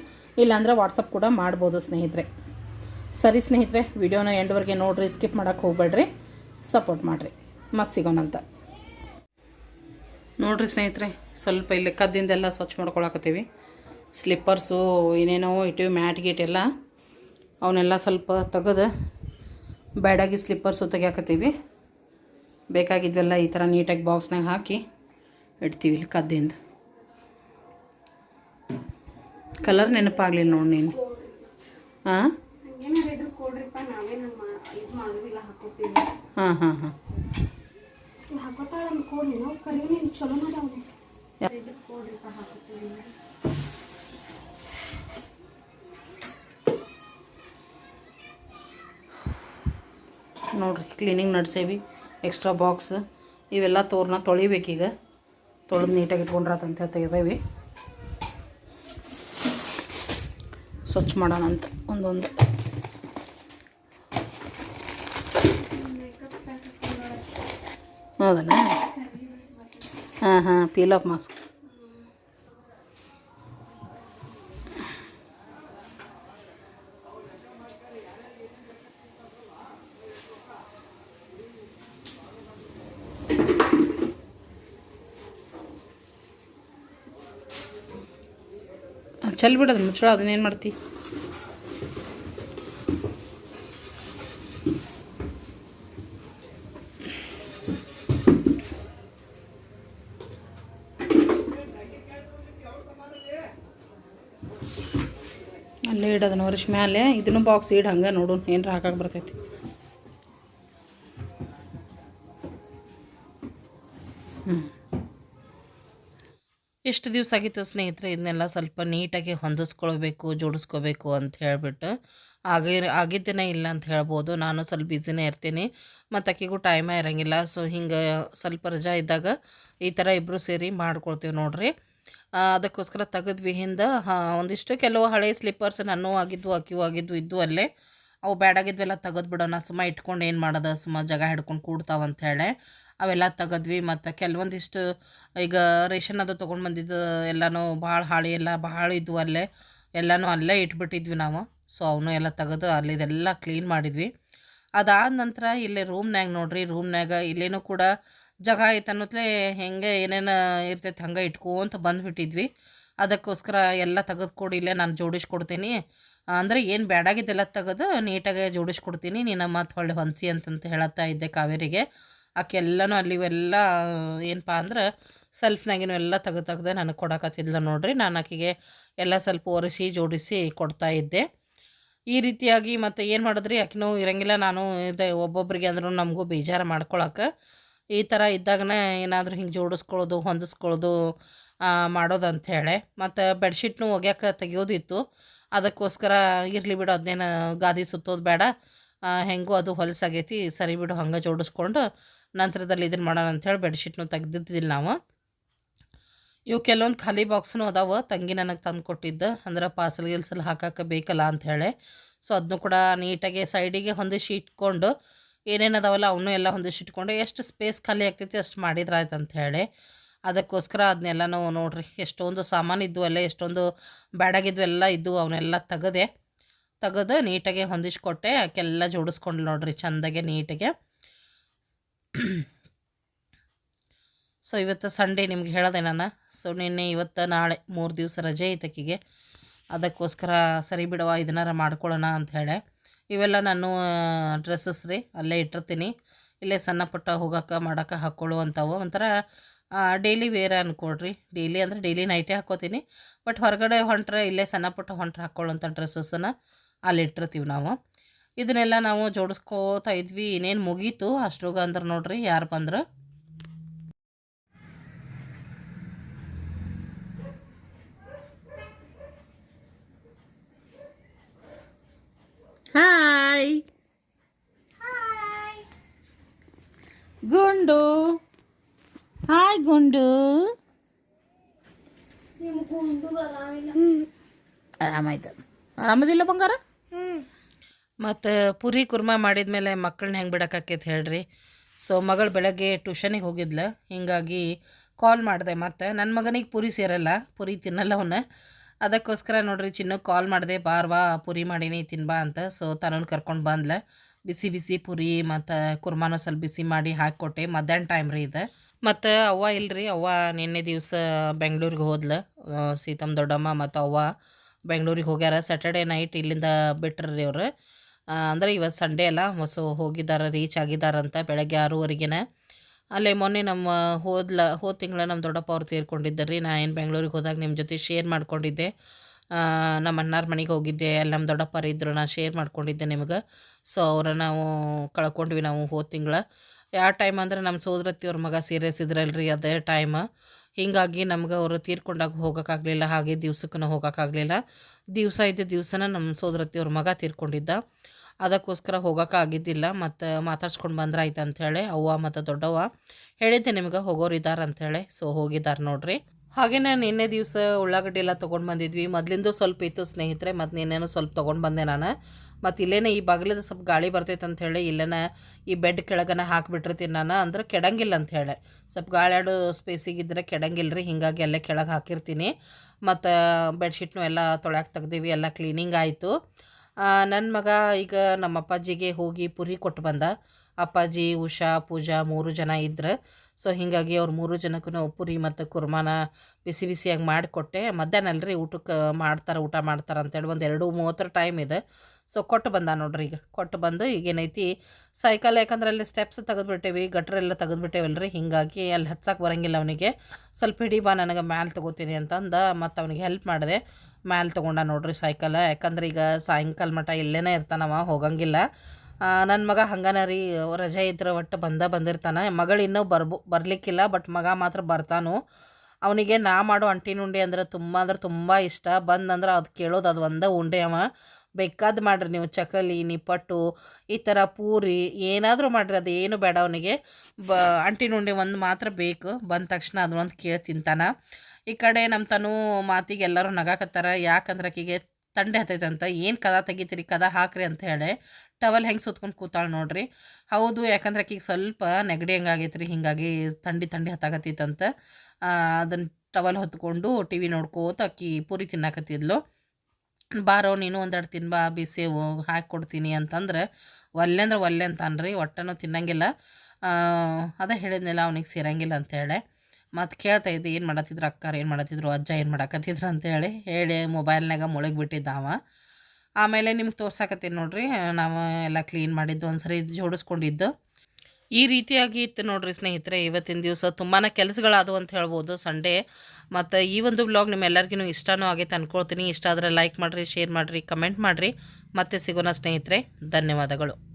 S1: ಇಲ್ಲಾಂದ್ರೆ ವಾಟ್ಸಪ್ ಕೂಡ ಮಾಡ್ಬೋದು ಸ್ನೇಹಿತರೆ. ಸರಿ ಸ್ನೇಹಿತರೆ, ವಿಡಿಯೋನ ಎಂಡ್ವರೆಗೆ ನೋಡ್ರಿ, ಸ್ಕಿಪ್ ಮಾಡೋಕ್ಕೆ ಹೋಗ್ಬೇಡ್ರಿ. ಸಪೋರ್ಟ್ ಮಾಡಿರಿ. ಮತ್ತೆ ಸಿಗೋಣಂತ ನೋಡಿರಿ ಸ್ನೇಹಿತರೆ, ಸ್ವಲ್ಪ ಇಲ್ಲಿ ಕದ್ದಿಂದೆಲ್ಲ ಸ್ವಚ್ಛ ಮಾಡ್ಕೊಳಕತ್ತೀವಿ. ಸ್ಲಿಪ್ಪರ್ಸು, ಏನೇನೋ ಇಟ್ಟಿವಿ, ಮ್ಯಾಟ್ ಗೀಟ್ ಎಲ್ಲ. ಅವನ್ನೆಲ್ಲ ಸ್ವಲ್ಪ ತೆಗೆದು ಬ್ಯಾಡಾಗಿ ಸ್ಲಿಪ್ಪರ್ಸು ತೆಗಿಯಾಕತ್ತೀವಿ. ಬೇಕಾಗಿದ್ವೆಲ್ಲ ಈ ಥರ ನೀಟಾಗಿ ಬಾಕ್ಸ್ನಾಗ ಹಾಕಿ ಇಡ್ತೀವಿ ಇಲ್ಲಿ ಕದ್ದಿಂದ. ಕಲರ್ ನೆನಪಾಗ್ಲಿಲ್ಲ ನೋಡಿ ನೀನು. ಹಾಂ ಹಾಂ ಹಾಂ. ಹಾಂ ನೋಡ್ರಿ ಕ್ಲೀನಿಂಗ್ ನಡೆಸೇವಿ ಎಕ್ಸ್ಟ್ರಾ ಬಾಕ್ಸ್ ಇವೆಲ್ಲ ತೋರ್ನ ತೊಳಿಬೇಕೀಗ. ತೊಳೆದು ನೀಟಾಗಿ ಇಟ್ಕೊಂಡ್ರಾತಂತ ತೆಗೆದೇವಿ ಸ್ವಚ್ಛ ಮಾಡೋಣ ಅಂತ ಒಂದೊಂದು. ಹೌದಲ್ಲ ಹಾಂ ಹಾಂ ಪೀಲಪ್ ಮಾಸ್ಕ್ ಚಲ್ ಬಿಡೋದು ಮುಚ್ಚಳ ಅದನ್ನೇನು ಮಾಡ್ತಿ? ಅಲ್ಲೇ ಇಡೋದು ವರ್ಷ ಮ್ಯಾಲೆ, ಇದನ್ನು ಬಾಕ್ಸ್ ಇಡು ಹಂಗೆ ನೋಡೋಣ ಏನರ ಹಾಕಕ್ಕೆ ಬರ್ತೈತಿ. ಎಷ್ಟು ದಿವಸ ಆಗಿತ್ತು ಸ್ನೇಹಿತರೆ, ಇದನ್ನೆಲ್ಲ ಸ್ವಲ್ಪ ನೀಟಾಗಿ ಹೊಂದಿಸ್ಕೊಳ್ಬೇಕು ಜೋಡಿಸ್ಕೋಬೇಕು ಅಂತ ಹೇಳಿಬಿಟ್ಟು. ಆಗಿ ಆಗಿದ್ದೇನೆ ಇಲ್ಲ ಅಂತ ಹೇಳ್ಬೋದು. ನಾನು ಸ್ವಲ್ಪ ಬಿಝಿನೇ ಇರ್ತೀನಿ. ಮತ್ತು ಆಕೆಗೂ ಟೈಮೇ ಇರೋಂಗಿಲ್ಲ. ಸೊ ಹಿಂಗೆ ಸ್ವಲ್ಪ ರಜಾ ಇದ್ದಾಗ ಈ ಥರ ಇಬ್ಬರು ಸೇರಿ ಮಾಡ್ಕೊಳ್ತೀವಿ ನೋಡ್ರಿ. ಅದಕ್ಕೋಸ್ಕರ ತೆಗೆದ್ವಿ ಹಿಂದೆ ಒಂದಿಷ್ಟು ಕೆಲವು ಹಳೆ ಸ್ಲಿಪ್ಪರ್ಸ್ ನನ್ನೂ ಆಗಿದ್ವು ಅಕ್ಕಿಯೂ ಆಗಿದ್ವು ಇದ್ದು ಅಲ್ಲೇ. ಅವು ಬೇಡಾಗಿದ್ವೆಲ್ಲ ತೆಗೆದು ಬಿಡೋಣ. ಸುಮ್ಮ ಇಟ್ಕೊಂಡು ಏನು ಮಾಡೋದು? ಸುಮ್ಮ ಜಾಗ ಹಿಡ್ಕೊಂಡು ಕೂಡ್ತಾವ ಅಂತ ಹೇಳಿ. ಅವೆಲ್ಲ ತೆಗೆದ್ವಿ ಮತ್ತು ಕೆಲವೊಂದಿಷ್ಟು ಈಗ ರೇಷನ್ ಅದು ತೊಗೊಂಡು ಬಂದಿದ್ದು ಎಲ್ಲನೂ ಭಾಳ ಹಾಳಿ ಎಲ್ಲ ಭಾಳ ಇದ್ವು ಅಲ್ಲೇ. ಎಲ್ಲನೂ ಅಲ್ಲೇ ಇಟ್ಬಿಟ್ಟಿದ್ವಿ ನಾವು. ಸೊ ಅವನು ಎಲ್ಲ ತೆಗೆದು ಅಲ್ಲಿದೆಲ್ಲ ಕ್ಲೀನ್ ಮಾಡಿದ್ವಿ. ಅದಾದ ನಂತರ ಇಲ್ಲಿ ರೂಮ್ನಾಗ ನೋಡ್ರಿ ರೂಮ್ನಾಗ ಇಲ್ಲೇನೂ ಕೂಡ ಜಾಗ ಐತೆ ಅನ್ನೋತ್ಲೆ ಹೆಂಗೆ ಏನೇನು ಇರ್ತೈತೆ ಹಂಗೆ ಇಟ್ಕೊಂತ ಬಂದುಬಿಟ್ಟಿದ್ವಿ. ಅದಕ್ಕೋಸ್ಕರ ಎಲ್ಲ ತೆಗೆದುಕೊಡಿ ಇಲ್ಲೇ ನಾನು ಜೋಡಿಸ್ಕೊಡ್ತೀನಿ ಅಂದರೆ ಏನು ಬ್ಯಾಡಾಗಿದ್ದೆಲ್ಲ ತೆಗೆದು ನೀಟಾಗಿ ಜೋಡಿಸ್ಕೊಡ್ತೀನಿ. ನೀನು ಮತ್ತು ಹೊಳ್ಳಿ ಹೊಂದಿಸಿ ಅಂತಂತ ಹೇಳತ್ತಾ ಇದ್ದೆ ಕಾವೇರಿಗೆ. ಆಕೆಲ್ಲನೂ ಅಲ್ಲಿ ಇವೆಲ್ಲ ಏನಪ್ಪ ಅಂದ್ರೆ ಸೆಲ್ಫ್ನಾಗಿನೂ ಎಲ್ಲ ತೆಗೆದು ತೆಗ್ದು ನನಗೆ ಕೊಡಕತ್ತಿದ್ಲ ನೋಡ್ರಿ. ನಾನು ಆಕೆಗೆ ಎಲ್ಲ ಸ್ವಲ್ಪ ಒರೆಸಿ, ಜೋಡಿಸಿ ಕೊಡ್ತಾ ಇದ್ದೆ. ಈ ರೀತಿಯಾಗಿ ಮತ್ತು ಏನು ಮಾಡಿದ್ರಿ? ಆಕಿನೂ ಇರಂಗಿಲ್ಲ, ನಾನು ಇದೆ ಒಬ್ಬೊಬ್ರಿಗೆ ಅಂದ್ರೂ ನಮಗೂ ಬೇಜಾರು ಮಾಡ್ಕೊಳಕ್ಕೆ ಈ ಥರ ಇದ್ದಾಗನೇ ಏನಾದರೂ ಹಿಂಗೆ ಜೋಡಿಸ್ಕೊಳ್ಳೋದು, ಹೊಂದಿಸ್ಕೊಳ್ಳೋದು ಮಾಡೋದು ಅಂಥೇಳಿ ಮತ್ತು ಬೆಡ್ಶೀಟ್ನು ಒಗ್ಯಾಕೆ ತೆಗಿಯೋದಿತ್ತು. ಅದಕ್ಕೋಸ್ಕರ ಇರಲಿ ಬಿಡು ಅದನ್ನೇನು ಗಾದಿ ಸುತ್ತೋದು ಬೇಡ. ಹೆಂಗೋ ಅದು ಹೊಲಸಾಗೈತಿ, ಸರಿ ಬಿಡು, ಹಂಗೆ ಜೋಡಿಸ್ಕೊಂಡು ನಂತರದಲ್ಲಿ ಇದನ್ನು ಮಾಡೋಣ ಅಂಥೇಳಿ ಬೆಡ್ಶೀಟ್ನು ತೆಗ್ದಿದ್ದಿಲ್ಲ ನಾವು. ಇವು ಕೆಲವೊಂದು ಖಾಲಿ ಬಾಕ್ಸ್ನು ಅದಾವ, ತಂಗಿ ನನಗೆ ತಂದು ಕೊಟ್ಟಿದ್ದ, ಅಂದ್ರೆ ಪಾರ್ಸಲ್ ಗಿಲ್ಸಲ್ ಹಾಕಕ್ಕೆ ಬೇಕಲ್ಲ ಅಂಥೇಳಿ ಸೊ ಅದನ್ನು ಕೂಡ ನೀಟಾಗಿ ಸೈಡಿಗೆ ಹೊಂದಿಸಿ ಇಟ್ಕೊಂಡು ಏನೇನು ಅದಾವಲ್ಲ ಅವನ್ನೂ ಎಲ್ಲ ಹೊಂದಿಸಿ ಇಟ್ಕೊಂಡು, ಎಷ್ಟು ಸ್ಪೇಸ್ ಖಾಲಿ ಆಗ್ತೈತಿ ಅಷ್ಟು ಮಾಡಿದ್ರಾಯ್ತು ಅಂಥೇಳಿ ಅದಕ್ಕೋಸ್ಕರ ಅದನ್ನೆಲ್ಲ ನಾವು ನೋಡ್ರಿ, ಎಷ್ಟೊಂದು ಸಾಮಾನು ಇದ್ವು ಅಲ್ಲೇ ಎಷ್ಟೊಂದು ಬ್ಯಾಡಾಗಿದ್ದು ಎಲ್ಲ ಇದ್ದವು ಅವನ್ನೆಲ್ಲ ತೆಗೆದೆ, ತೆಗೆದು ನೀಟಾಗಿ ಹೊಂದಿಸ್ಕೊಟ್ಟೆ ಆಕೆಲ್ಲ ಜೋಡಿಸ್ಕೊಂಡು ನೋಡ್ರಿ ಚಂದಾಗೆ ನೀಟಾಗೆ. ಸೊ ಇವತ್ತು ಸಂಡೇ ನಿಮ್ಗೆ ಹೇಳಿದೆ ನಾನು. ಸೊ ನಿನ್ನೆ ಇವತ್ತು ನಾಳೆ ಮೂರು ದಿವಸ ರಜೆ ಐತಕ್ಕಿಗೆ ಅದಕ್ಕೋಸ್ಕರ ಸರಿ ಬಿಡವ ಇದನ್ನಾರ ಮಾಡ್ಕೊಳ್ಳೋಣ ಅಂತ ಹೇಳಿ. ಇವೆಲ್ಲ ನಾನು ಡ್ರೆಸ್ಸಸ್ ರೀ, ಅಲ್ಲೇ ಇಟ್ಟಿರ್ತೀನಿ. ಇಲ್ಲೇ ಸಣ್ಣ ಪುಟ್ಟ ಹೋಗೋಕೆ, ಮಾಡೋಕೆ ಹಾಕ್ಕೊಳ್ಳುವಂಥವು ಒಂಥರ ಡೈಲಿ ವೇರ್ ಅಂದ್ಕೊಳ್ರಿ ಡೈಲಿ ಅಂದರೆ ಡೈಲಿ ನೈಟೇ ಹಾಕೋತೀನಿ. ಬಟ್ ಹೊರಗಡೆ ಹೊಂಟ್ರೆ ಇಲ್ಲೇ ಸಣ್ಣ ಪುಟ್ಟ ಹೊಂಟ್ರೆ ಹಾಕ್ಕೊಳ್ಳೋಂಥ ಡ್ರೆಸ್ಸನ್ನು ಅಲ್ಲಿ ಇಟ್ಟಿರ್ತೀವಿ ನಾವು. ಇದನ್ನೆಲ್ಲ ನಾವು ಜೋಡಿಸ್ಕೋತಾ ಇದ್ವಿ. ಇನ್ನೇನು ಮುಗೀತು. ಅಷ್ಟೋಗ ಅಂದ್ರೆ ನೋಡ್ರಿ ಯಾರು ಬಂದ್ರೆ. ಹಾಯ್ ಗುಂಡು. ಹಾಯ್ ಗುಂಡು. ಆರಾಮಾಯ್ತದ ಆರಾಮದಿಲ್ಲ ಬಂಗಾರ? ಮತ್ತು ಪುರಿ ಕುರ್ಮಾ ಮಾಡಿದ್ಮೇಲೆ ಮಕ್ಕಳನ್ನ ಹೆಂಗೆ ಬಿಡೋಕ್ಕಾಕೈತೆ ಹೇಳ್ರಿ. ಸೊ ಮಗಳು ಬೆಳಗ್ಗೆ ಟ್ಯೂಷನಿಗೆ ಹೋಗಿದ್ಲ. ಹೀಗಾಗಿ ಕಾಲ್ ಮಾಡಿದೆ. ಮತ್ತು ನನ್ನ ಮಗನಿಗೆ ಪುರಿ ಸೇರಲ್ಲ. ಪುರಿ ತಿನ್ನಲ್ಲ ಅವನು. ಅದಕ್ಕೋಸ್ಕರ ನೋಡ್ರಿ ಚಿನ್ನಕ್ಕೆ ಕಾಲ್ ಮಾಡಿದೆ. ಬಾರ್ವಾ ಪುರಿ ಮಾಡೀನಿ ತಿನ್ಬಾ ಅಂತ. ಸೊ ತನ್ನ ಕರ್ಕೊಂಡು ಬಂದ್ಲ. ಬಿಸಿ ಬಿಸಿ ಪುರಿ ಮತ್ತು ಕುರ್ಮಾನು ಸ್ವಲ್ಪ ಬಿಸಿ ಮಾಡಿ ಹಾಕಿಕೊಟ್ಟೆ. ಮಧ್ಯಾಹ್ನ ಟೈಮ್ ರೀ ಇದು. ಮತ್ತು ಅವ್ವ ಇಲ್ರಿ, ಅವ್ವ ನಿನ್ನೆ ದಿವಸ ಬೆಂಗಳೂರಿಗೆ ಹೋದ್ಲು. ಸೀತಮ್ಮ ದೊಡ್ಡಮ್ಮ ಮತ್ತು ಅವ್ವ ಬೆಂಗಳೂರಿಗೆ ಹೋಗ್ಯಾರ. ಸ್ಯಾಟರ್ಡೆ ನೈಟ್ ಇಲ್ಲಿಂದ ಬಿಟ್ರಿ ಅವ್ರು. ಅಂದರೆ ಇವತ್ತು ಸಂಡೇ ಅಲ್ಲ ಸೊ ಹೋಗಿದ್ದಾರೆ ರೀಚ್ ಆಗಿದ್ದಾರಂತ ಬೆಳಗ್ಗೆ ಆರೂವರೆಗಿನ. ಅಲ್ಲಿ ಮೊನ್ನೆ ನಮ್ಮ ಹೋದ್ಲ, ಹೋದ ತಿಂಗಳ ನಮ್ಮ ದೊಡ್ಡಪ್ಪ ಅವ್ರು ತೀರ್ಕೊಂಡಿದ್ದರು ರೀ ನಾ ಏನು ಬೆಂಗಳೂರಿಗೆ ಹೋದಾಗ ನಿಮ್ಮ ಜೊತೆ ಶೇರ್ ಮಾಡ್ಕೊಂಡಿದ್ದೆ. ನಮ್ಮ ಅಣ್ಣಾರ ಮನೆಗೆ ಹೋಗಿದ್ದೆ. ಅಲ್ಲಿ ನಮ್ಮ ದೊಡ್ಡಪ್ಪರು ಇದ್ದರು ನಾನು ಶೇರ್ ಮಾಡ್ಕೊಂಡಿದ್ದೆ ನಿಮಗೆ. ಸೊ ಅವರ ನಾವು ಕಳ್ಕೊಂಡ್ವಿ ನಾವು ಹೋದ ತಿಂಗಳ. ಯಾವ ಟೈಮ್ ಅಂದ್ರೆ ನಮ್ಮ ಸೋದರತ್ತಿಯವ್ರ ಮಗ ಸೀರಿಯಸ್ ಇದ್ರಲ್ರಿ ಅದೇ ಟೈಮ್ ಹೀಗಾಗಿ ನಮ್ಗೆ ಅವರು ತೀರ್ಕೊಂಡಾಗ ಹೋಗೋಕ್ಕಾಗಲಿಲ್ಲ, ಹಾಗೆ ದಿವ್ಸಕ್ಕೂ ಹೋಗೋಕ್ಕಾಗಲಿಲ್ಲ. ದಿವಸ ಇದ್ದ ದಿವಸನ ನಮ್ಮ ಸೋದರತ್ತಿಯವ್ರ ಮಗ ತೀರ್ಕೊಂಡಿದ್ದ. ಅದಕ್ಕೋಸ್ಕರ ಹೋಗೋಕ್ಕಾಗಿದ್ದಿಲ್ಲ, ಮತ್ತು ಮಾತಾಡ್ಸ್ಕೊಂಡು ಬಂದ್ರೆ ಆಯ್ತು ಅಂಥೇಳಿ ಅವ್ವ ಮತ್ತು ದೊಡ್ಡವ್ವ ಹೇಳಿದ್ದೆ ನಿಮ್ಗೆ ಹೋಗೋರು ಇದ್ದಾರೆ ಅಂಥೇಳಿ ಸೊ ಹೋಗಿದ್ದಾರೆ ನೋಡ್ರಿ. ನಾನು ನಿನ್ನೆ ದಿವಸ ಉಳ್ಳಾಗಡ್ಡಿ ಎಲ್ಲ ತೊಗೊಂಡು ಬಂದಿದ್ವಿ. ಮೊದಲಿಂದ ಸ್ವಲ್ಪ ಇತ್ತು ಸ್ನೇಹಿತರೆ, ಮತ್ತು ನಿನ್ನೆನೂ ಸ್ವಲ್ಪ ತೊಗೊಂಡು ಬಂದೆ ನಾನು. ಮತ್ತು ಇಲ್ಲೇನೆ ಈ ಬಾಗಿಲದ ಸ್ವಲ್ಪ ಗಾಳಿ ಬರ್ತೈತೆ ಅಂಥೇಳಿ ಇಲ್ಲೇನ ಈ ಬೆಡ್ ಕೆಳಗನ ಹಾಕಿಬಿಟ್ಟಿರ್ತೀನಿ ನಾನು, ಅಂದ್ರೆ ಕೆಡಂಗಿಲ್ಲ ಅಂಥೇಳಿ ಸ್ವಲ್ಪ ಗಾಳಿ ಆಡೋ ಸ್ಪೇಸಿಗಿದ್ರೆ ಕೆಡಂಗಿಲ್ಲ ರೀ ಹೀಗಾಗಿ ಅಲ್ಲೇ ಕೆಳಗೆ ಹಾಕಿರ್ತೀನಿ. ಮತ್ತು ಬೆಡ್ಶೀಟ್ನು ಎಲ್ಲ ತೊಳ್ಯಾಕೆ ತೆಗ್ದೀವಿ, ಎಲ್ಲ ಕ್ಲೀನಿಂಗ್ ಆಯಿತು. ನನ್ನ ಮಗ ಈಗ ನಮ್ಮ ಅಪ್ಪಾಜಿಗೆ ಹೋಗಿ ಪುರಿ ಕೊಟ್ಟು ಬಂದ. ಅಪ್ಪಾಜಿ, ಉಷಾ, ಪೂಜಾ ಮೂರು ಜನ ಇದ್ರು. ಸೊ ಹೀಗಾಗಿ ಅವ್ರು ಮೂರು ಜನಕ್ಕೂ ಪುರಿ ಮತ್ತು ಕುರ್ಮಾನ ಬಿಸಿ ಬಿಸಿಯಾಗಿ ಮಾಡಿಕೊಟ್ಟೆ. ಮಧ್ಯಾಹ್ನ ಅಲ್ರಿ ಊಟಕ್ಕೆ ಮಾಡ್ತಾರೆ, ಊಟ ಮಾಡ್ತಾರೆ ಅಂತೇಳಿ ಒಂದು ಎರಡು ಮೂವತ್ತರ ಟೈಮ್ ಇದೆ. ಸೊ ಕೊಟ್ಟು ಬಂದ ನೋಡ್ರಿ ಈಗ. ಕೊಟ್ಟು ಬಂದು ಈಗೇನೈತಿ ಸೈಕಲ್ ಯಾಕಂದ್ರೆ ಅಲ್ಲಿ ಸ್ಟೆಪ್ಸ್ ತೆಗೆದುಬಿಟ್ಟೇವಿ ಗಟ್ರೆಲ್ಲ ತೆಗೆದುಬಿಟ್ಟೇವಲ್ರಿ. ಹಿಂಗಾಗಿ ಅಲ್ಲಿ ಹಚ್ಚಕ್ಕೆ ಬರಂಗಿಲ್ಲ ಅವನಿಗೆ. ಸ್ವಲ್ಪ ಹಿಡಿ ಬಾ, ನನಗೆ ಮ್ಯಾಲೆ ತೊಗೋತೀನಿ ಅಂತಂದು ಮತ್ತು ಅವನಿಗೆ ಹೆಲ್ಪ್ ಮಾಡಿದೆ. ಮ್ಯಾಲೆ ತೊಗೊಂಡ ನೋಡ್ರಿ ಸೈಕಲ್ ಯಾಕಂದ್ರೆ ಈಗ ಸಾಯಂಕಾಲ ಮಠ ಇಲ್ಲೇನೇ ಇರ್ತಾನವ, ಹೋಗಂಗಿಲ್ಲ. ನನ್ನ ಮಗ ಹಂಗನ ರೀ, ರಜೆ ಇದ್ರೆ ಒಟ್ಟು ಬಂದ ಬಂದಿರ್ತಾನೆ. ಮಗಳು ಇನ್ನೂ ಬರ್ಬೋ, ಬರಲಿಕ್ಕಿಲ್ಲ ಬಟ್ ಮಗ ಮಾತ್ರ ಬರ್ತಾನು. ಅವನಿಗೆ ನಾ ಮಾಡೋ ಅಂಟಿನ ಉಂಡೆ ಅಂದ್ರೆ ತುಂಬ ಅಂದ್ರೆ ತುಂಬ ಇಷ್ಟ. ಬಂದಂದ್ರೆ ಅದು ಕೇಳೋದು ಅದು ಒಂದೇ ಉಂಡೆ ಅವ. ಬೇಕಾದ್ ಮಾಡಿರಿ ನೀವು ಚಕಲಿ ನಿಪ್ಪಟ್ಟು, ಈ ಥರ ಪೂರಿ, ಏನಾದರೂ ಮಾಡಿರಿ ಅದು ಏನು ಬೇಡ ಅವನಿಗೆ. ಬ ಅಂಟಿನ ಉಂಡೆ ಒಂದು ಮಾತ್ರ ಬೇಕು. ಬಂದ ತಕ್ಷಣ ಅದು ಒಂದು ಕೇಳಿ ತಿಂತಾನ. ಈ ಕಡೆ ನಮ್ಮ ತನು ಮಾತಿಗೆ ಎಲ್ಲರೂ ನಗಾಕತ್ತಾರ. ಯಾಕಂದ್ರೆ ಆಕಿಗೆ ತಂಡೆ ಹತ್ತೈತಂತ ಏನು ಕದ ತೆಗಿತೀರಿ, ಕದ ಹಾಕ್ರಿ ಅಂತ ಹೇಳಿ ಟವಲ್ ಹೆಂಗೆ ಸುತ್ಕೊಂಡು ಕೂತಾಳೆ ನೋಡ್ರಿ. ಹೌದು, ಯಾಕಂದ್ರೆ ಆಕಿಗೆ ಸ್ವಲ್ಪ ನೆಗಡಿ ಹೆಂಗೆ ರೀ ಹಿಂಗಾಗಿ ಥಂಡಿ ಥಂಡಿ ಹತ್ತಾಕತ್ತಿತ್ತಂತ ಅದನ್ನು ಟವಲ್ ಹೊತ್ಕೊಂಡು ಟಿ ವಿ ನೋಡ್ಕೋತ ಅಕ್ಕಿ ಪೂರಿ ತಿನ್ನಾಕತ್ತಿದ್ಲು. ಬಾರೋ, ನೀನು ಒಂದೆರಡು ತಿನ್ಬಾ ಬಿಸೇವು ಹಾಕಿ ಕೊಡ್ತೀನಿ ಅಂತಂದ್ರೆ, ಒಲ್ಲೆ ಅಂದ್ರೆ ಒಲ್ಲೆ ಅಂತಾನ್ರಿ ಒಟ್ಟನು ತಿನ್ನಂಗಿಲ್ಲ. ಅದೇ ಹೇಳಿದ್ನಲ್ಲ, ಅವ್ನಿಗೆ ಸೇರಂಗಿಲ್ಲ ಅಂತೇಳಿ ಮತ್ತು ಕೇಳ್ತಾ ಇದ್ದೆ, ಏನು ಮಾಡತ್ತಿದ್ರು ಅಕ್ಕಾರ, ಏನು ಮಾಡತ್ತಿದ್ರು ಅಜ್ಜ, ಏನು ಮಾಡಕತ್ತಿದ್ರು ಅಂತೇಳಿ ಹೇಳಿ. ಮೊಬೈಲ್ನಾಗ ಮುಳುಗಿ ಬಿಟ್ಟಿದ್ದ ಅವ. ಆಮೇಲೆ ನಿಮ್ಗೆ ತೋರ್ಸಾಕತ್ತೀನಿ ನೋಡ್ರಿ, ನಾವು ಎಲ್ಲ ಕ್ಲೀನ್ ಮಾಡಿದ್ದು, ಒಂದ್ಸರಿ ಜೋಡಿಸ್ಕೊಂಡಿದ್ದು. ಈ ರೀತಿಯಾಗಿ ಇತ್ತು ನೋಡ್ರಿ ಸ್ನೇಹಿತರೆ, ಇವತ್ತಿನ ದಿವಸ. ತುಂಬಾ ಕೆಲಸಗಳಾದವು ಅಂತ ಹೇಳ್ಬೋದು. ಸಂಡೇ ಮತ್ತು ಈ ಒಂದು ಬ್ಲಾಗ್ ನಿಮ್ಮೆಲ್ಲರಿಗೂ ಇಷ್ಟನೂ ಆಗೈತೆ ಅಂದ್ಕೊಳ್ತೀನಿ ಇಷ್ಟ ಆದರೆ ಲೈಕ್ ಮಾಡಿರಿ ಶೇರ್ ಮಾಡಿರಿ ಕಮೆಂಟ್ ಮಾಡಿರಿ. ಮತ್ತೆ ಸಿಗೋಣ ಸ್ನೇಹಿತರೆ, ಧನ್ಯವಾದಗಳು.